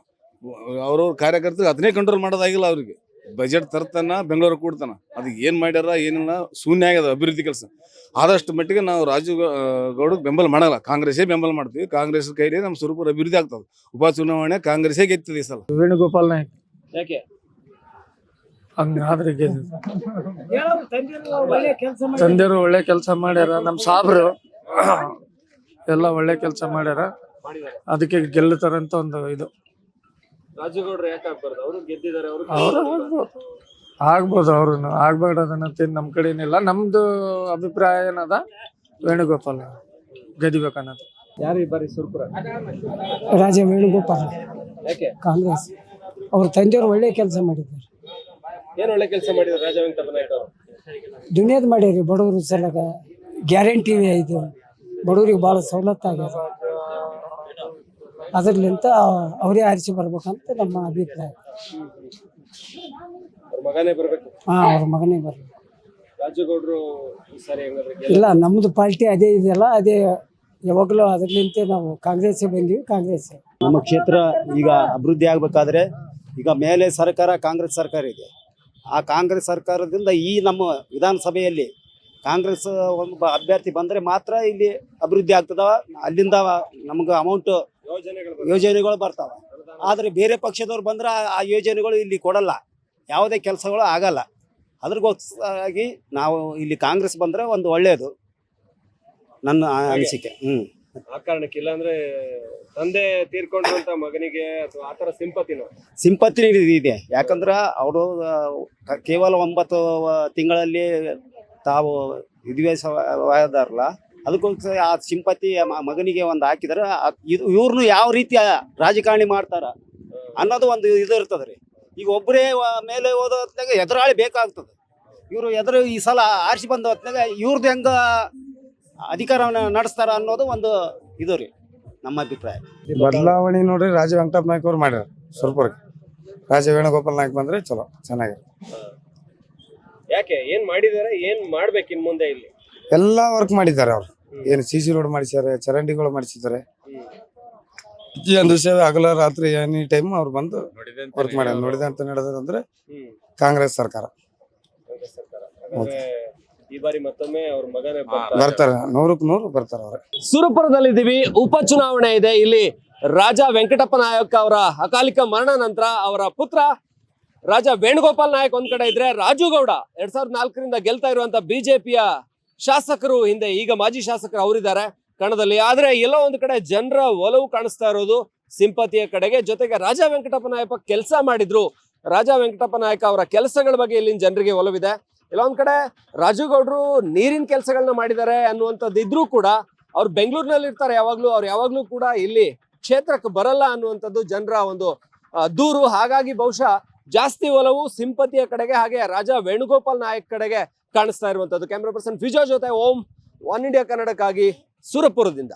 Speaker 16: ಅವ್ರವ್ರ ಕಾರ್ಯಕರ್ತರು ಅದನ್ನೇ ಕಂಟ್ರೋಲ್ ಮಾಡೋದಾಗಿಲ್ಲ ಅವ್ರಿಗೆ. ಬಜೆಟ್ ತರ್ತಾನ ಬೆಂಗಳೂರು ಕೊಡ್ತಾನ. ಅದು ಏನ್ ಮಾಡ್ಯಾರ ಏನಿಲ್ಲ ಶೂನ್ಯ ಆಗ್ಯದ ಅಭಿವೃದ್ಧಿ ಕೆಲಸ. ಆದಷ್ಟು ಮಟ್ಟಿಗೆ ನಾವು ರಾಜು ಗೌಡ ಬೆಂಬಲ ಮಾಡಲ್ಲ. ಕಾಂಗ್ರೆಸ್ಸೇ ಬೆಂಬಲ ಮಾಡ್ತೀವಿ. ಕಾಂಗ್ರೆಸ್ ಕೈಲಿ ನಮ್ಮ ಸುರಪುರ ಅಭಿವೃದ್ಧಿ ಆಗ್ತದೆ. ಉಪಚುನಾವಣೆ ಕಾಂಗ್ರೆಸ್ಸೇ ಗೆತ್ತದೆ ಈ ಸಲ.
Speaker 15: ವೇಣುಗೋಪಾಲ್ ನಾಯ್ಕ್.
Speaker 8: ಯಾಕೆ?
Speaker 15: ಹಂಗಾದ್ರೆ ತಂದೆಯವರು ಒಳ್ಳೆ ಕೆಲಸ ಮಾಡ್ಯಾರ ನಮ್ಮ ಸಾಬ್ರು ಎಲ್ಲ ಒಳ್ಳೆ ಕೆಲಸ ಮಾಡ್ಯಾರ. ಅದಕ್ಕೆ ಗೆಲ್ಲುತ್ತಾರಂತ ಒಂದು ಇದು.
Speaker 8: ರಾಜುಗೌಡ್ರು ಯಾಕೆ ಆಗ್ಬಾರ್ದು? ಅವರು ಗೆದ್ದಿದ್ದಾರೆ ಅವರು
Speaker 15: ಆಗ್ಬೋದು. ಅವ್ರು ಆಗ್ಬೇಡದನ್ನತ್ತೇನು ನಮ್ಮ ಕಡೆ ಏನಿಲ್ಲ. ನಮ್ದು ಅಭಿಪ್ರಾಯ ಏನದ? ವೇಣುಗೋಪಾಲ್ ಗೆದಿಬೇಕನ್ನೋದು.
Speaker 8: ಯಾರು ಈ ಬಾರಿ ಸುರ್ಪುರ?
Speaker 5: ರಾಜ ವೇಣುಗೋಪಾಲ್
Speaker 8: ಯಾಕೆ?
Speaker 5: ಕಾಂಗ್ರೆಸ್. ಅವ್ರ ತಂದೆಯವರು ಒಳ್ಳೆ ಕೆಲಸ ಮಾಡಿದ್ದಾರೆ.
Speaker 8: ಏನ್ ಒಳ್ಳೆ ಕೆಲಸ ಮಾಡಿದ್ರು ರಾಜಾ ವೆಂಕಟಪ್ಪ ಅವರು?
Speaker 5: ದುನಿಯಾದ ಮಾಡ್ಯಾರಿ ಬಡವರು ಸಲಗ. ಗ್ಯಾರಂಟಿ ಇದು. ಬಡವ್ರಿಗೆ ಭಾಳ ಸವಲತ್ತಾಗ್ಯದ ಅದರ್ಲಿಂತ ಅವರೇ ಆರಿಸಿ ಬರ್ಬೇಕಂತ ನಮ್ಮ ಅಭಿಪ್ರಾಯ.
Speaker 8: ಅವ್ರ ಮಗನೇ ಬರ್ಬೇಕು?
Speaker 5: ಹಾ ಅವ್ರ ಮಗನೇ ಬರ್ಬೇಕು.
Speaker 8: ರಾಜೇಗೌಡರು ಈ ಸಾರಿ ಹೆಂಗಾದ್ರೆ ಗೆಲ್ಲ-
Speaker 5: ಇಲ್ಲ ನಮ್ದು ಪಾರ್ಟಿ ಅದೇ ಇದೆಯಲ್ಲ ಅದೇ ಯಾವಾಗಲೂ ಅದರ್ಲಿಂತ ನಾವು ಕಾಂಗ್ರೆಸ್ ಬಂದೀವಿ ಕಾಂಗ್ರೆಸ್
Speaker 17: ನಮ್ಮ ಕ್ಷೇತ್ರ ಈಗ ಅಭಿವೃದ್ಧಿ ಆಗಬೇಕಾದ್ರೆ ಈಗ ಮೇಲೆ ಸರ್ಕಾರ ಕಾಂಗ್ರೆಸ್ ಸರ್ಕಾರ ಇದೆ. ಆ ಕಾಂಗ್ರೆಸ್ ಸರ್ಕಾರದಿಂದ ಈ ನಮ್ಮ ವಿಧಾನಸಭೆಯಲ್ಲಿ ಕಾಂಗ್ರೆಸ್ ಒಬ್ಬ ಅಭ್ಯರ್ಥಿ ಬಂದರೆ ಮಾತ್ರ ಇಲ್ಲಿ ಅಭಿವೃದ್ಧಿ ಆಗ್ತದ. ಅಲ್ಲಿಂದ ನಮ್ಗೆ ಅಮೌಂಟ್
Speaker 8: ಯೋಜನೆಗಳು
Speaker 17: ಯೋಜನೆಗಳು ಬರ್ತಾವ. ಆದರೆ ಬೇರೆ ಪಕ್ಷದವ್ರು ಬಂದ್ರೆ ಆ- ಆ ಯೋಜನೆಗಳು ಇಲ್ಲಿ ಕೊಡಲ್ಲ. ಯಾವುದೇ ಕೆಲಸಗಳು ಆಗಲ್ಲ. ಅದ್ರಗೋಸ್ಕರಾಗಿ ನಾವು ಇಲ್ಲಿ ಕಾಂಗ್ರೆಸ್ ಬಂದರೆ ಒಂದು ಒಳ್ಳೆಯದು ನನ್ನ ಅನಿಸಿಕೆ. ಹ್ಞೂ
Speaker 8: ಆ ಕಾರಣಕ್ಕೆ ಇಲ್ಲ ಅಂದ್ರೆ ತಂದೆ ತೀರ್ಕೊಂಡಂತ ಮಗನಿಗೆ ಅಥವಾ ಆತರ ಸಿಂಪತಿನ?
Speaker 17: ಸಿಂಪತಿ ಇದೆ ಯಾಕಂದ್ರೆ ಅವರು ಕೇವಲ ಒಂಬತ್ತು ತಿಂಗಳಲ್ಲಿ ತಾವು ವಿಧಿವೇಶವಾದಾರಲ್ಲ ಅದಕ್ಕೋಸ್ಕರ ಆ ಸಿಂಪತಿ ಮಗನಿಗೆ ಒಂದು ಹಾಕಿದ್ರೆ. ಇವ್ರನ್ನು ಯಾವ ರೀತಿ ರಾಜಕಾರಣಿ ಮಾಡ್ತಾರ ಅನ್ನೋದು ಒಂದು ಇದು ಇರ್ತದೆ ರೀ. ಈಗ ಒಬ್ಬರೇ ಮೇಲೆ ಹೋದ ಹೊತ್ನಾಗ ಎದುರಾಳಿ ಬೇಕಾಗ್ತದೆ. ಇವರು ಎದುರು ಈ ಸಲ ಆರಿಸಿ ಬಂದ ಹೊತ್ನಾಗ ಇವ್ರದ್ದು ಹೆಂಗ ಅಧಿಕಾರವನ್ನು ನಡೆಸ್ತಾರ ಅನ್ನೋದು ಒಂದು ಇದು ರೀ ನಮ್ಮ ಅಭಿಪ್ರಾಯ.
Speaker 15: ಬದಲಾವಣೆ ನೋಡ್ರಿ ರಾಜ ವೆಂಕಟಪ್ಪ ನಾಯ್ಕ ಅವ್ರು ಮಾಡ್ಯಾರ ಸುರ್ಪುರಕ್ಕೆ. ರಾಜ ವೇಣುಗೋಪಾಲ್ ನಾಯ್ಕ ಬಂದ್ರೆ ಚಲೋ ಚೆನ್ನಾಗಿದೆ
Speaker 8: ಯಾಕೆ ಏನ್ ಮಾಡಿದಾರೆ ಏನ್ ಮಾಡ್ಬೇಕು ಇನ್ ಮುಂದೆ ಇಲ್ಲಿ?
Speaker 15: ಎಲ್ಲ ವರ್ಕ್ ಮಾಡಿದ್ದಾರೆ ಅವ್ರು. ಏನು ಸಿ ಸಿ ರೋಡ್ ಮಾಡಿಸಿದ್ದಾರೆ ಚರಂಡಿಗಳು ಮಾಡಿಸಿದ್ದಾರೆ. ಒಂದು ಸೇವೆ ಹಗಲ ರಾತ್ರಿ ಎನಿ ಟೈಮ್ ಅವ್ರು ಬಂದು ವರ್ಕ್ ಮಾಡ್ಯಾರ.
Speaker 8: ನೋಡಿದಂತ
Speaker 15: ಕಾಂಗ್ರೆಸ್ ಸರ್ಕಾರ.
Speaker 8: ಕಾಂಗ್ರೆಸ್ ಸರ್ಕಾರ. ಈ ಬಾರಿ ಮತ್ತೊಮ್ಮೆ ಅವ್ರ ಮಗನೇ
Speaker 15: ಬರ್ತಾರೆ. ನೂರಕ್ಕೆ ನೂರು ಬರ್ತಾರೆ ಅವ್ರೆ.
Speaker 8: ಸುರಪುರದಲ್ಲಿದ್ದೀವಿ. ಉಪಚುನಾವಣೆ ಇದೆ. ಇಲ್ಲಿ ರಾಜ ವೆಂಕಟಪ್ಪ ನಾಯಕ್ ಅವರ ಅಕಾಲಿಕ ಮರಣ ನಂತರ ಅವರ ಪುತ್ರ ರಾಜ ವೇಣುಗೋಪಾಲ್ ನಾಯಕ್ ಒಂದ್ ಕಡೆ ಇದ್ರೆ ರಾಜು ಗೌಡ ಎರಡ್ ಸಾವಿರದ ನಾಲ್ಕರಿಂದ ಗೆಲ್ತಾ ಇರುವಂತ ಬಿಜೆಪಿಯ ಶಾಸಕರು ಹಿಂದೆ ಈಗ ಮಾಜಿ ಶಾಸಕರು ಅವರಿದ್ದಾರೆ ಕಣದಲ್ಲಿ. ಆದ್ರೆ ಎಲ್ಲೋ ಒಂದ್ ಕಡೆ ಜನರ ಒಲವು ಕಾಣಿಸ್ತಾ ಇರೋದು ಸಿಂಪತಿಯ ಕಡೆಗೆ. ಜೊತೆಗೆ ರಾಜ ವೆಂಕಟಪ್ಪ ನಾಯಕ ಕೆಲಸ ಮಾಡಿದ್ರು. ರಾಜ ವೆಂಕಟಪ್ಪ ನಾಯಕ ಅವರ ಕೆಲಸಗಳ ಬಗ್ಗೆ ಇಲ್ಲಿನ ಜನರಿಗೆ ಒಲವಿದೆ. ಒಂದ್ ಕಡೆ ರಾಜು ಗೌಡ್ರು ನೀರಿನ ಕೆಲಸಗಳನ್ನ ಮಾಡಿದ್ದಾರೆ ಅನ್ನುವಂಥದ್ದು ಇದ್ರೂ ಕೂಡ ಅವ್ರು ಬೆಂಗಳೂರಿನಲ್ಲಿ ಇರ್ತಾರೆ ಯಾವಾಗ್ಲೂ, ಅವ್ರು ಯಾವಾಗ್ಲೂ ಕೂಡ ಇಲ್ಲಿ ಕ್ಷೇತ್ರಕ್ಕೆ ಬರಲ್ಲ ಅನ್ನುವಂಥದ್ದು ಜನರ ಒಂದು ದೂರು. ಹಾಗಾಗಿ ಬಹುಶಃ ಜಾಸ್ತಿ ಒಲವು ಸಿಂಪತಿಯ ಕಡೆಗೆ ಹಾಗೆ ರಾಜ ವೇಣುಗೋಪಾಲ್ ನಾಯಕ್ ಕಡೆಗೆ ಕಾಣಿಸ್ತಾ ಇರುವಂತದ್ದು ಕ್ಯಾಮ್ರಾ ಪರ್ಸನ್ ಫಿಜೋ ಜೊತೆ ಓಂ, ಒನ್ ಇಂಡಿಯಾ ಕನ್ನಡಕ್ಕಾಗಿ ಸುರಪುರದಿಂದ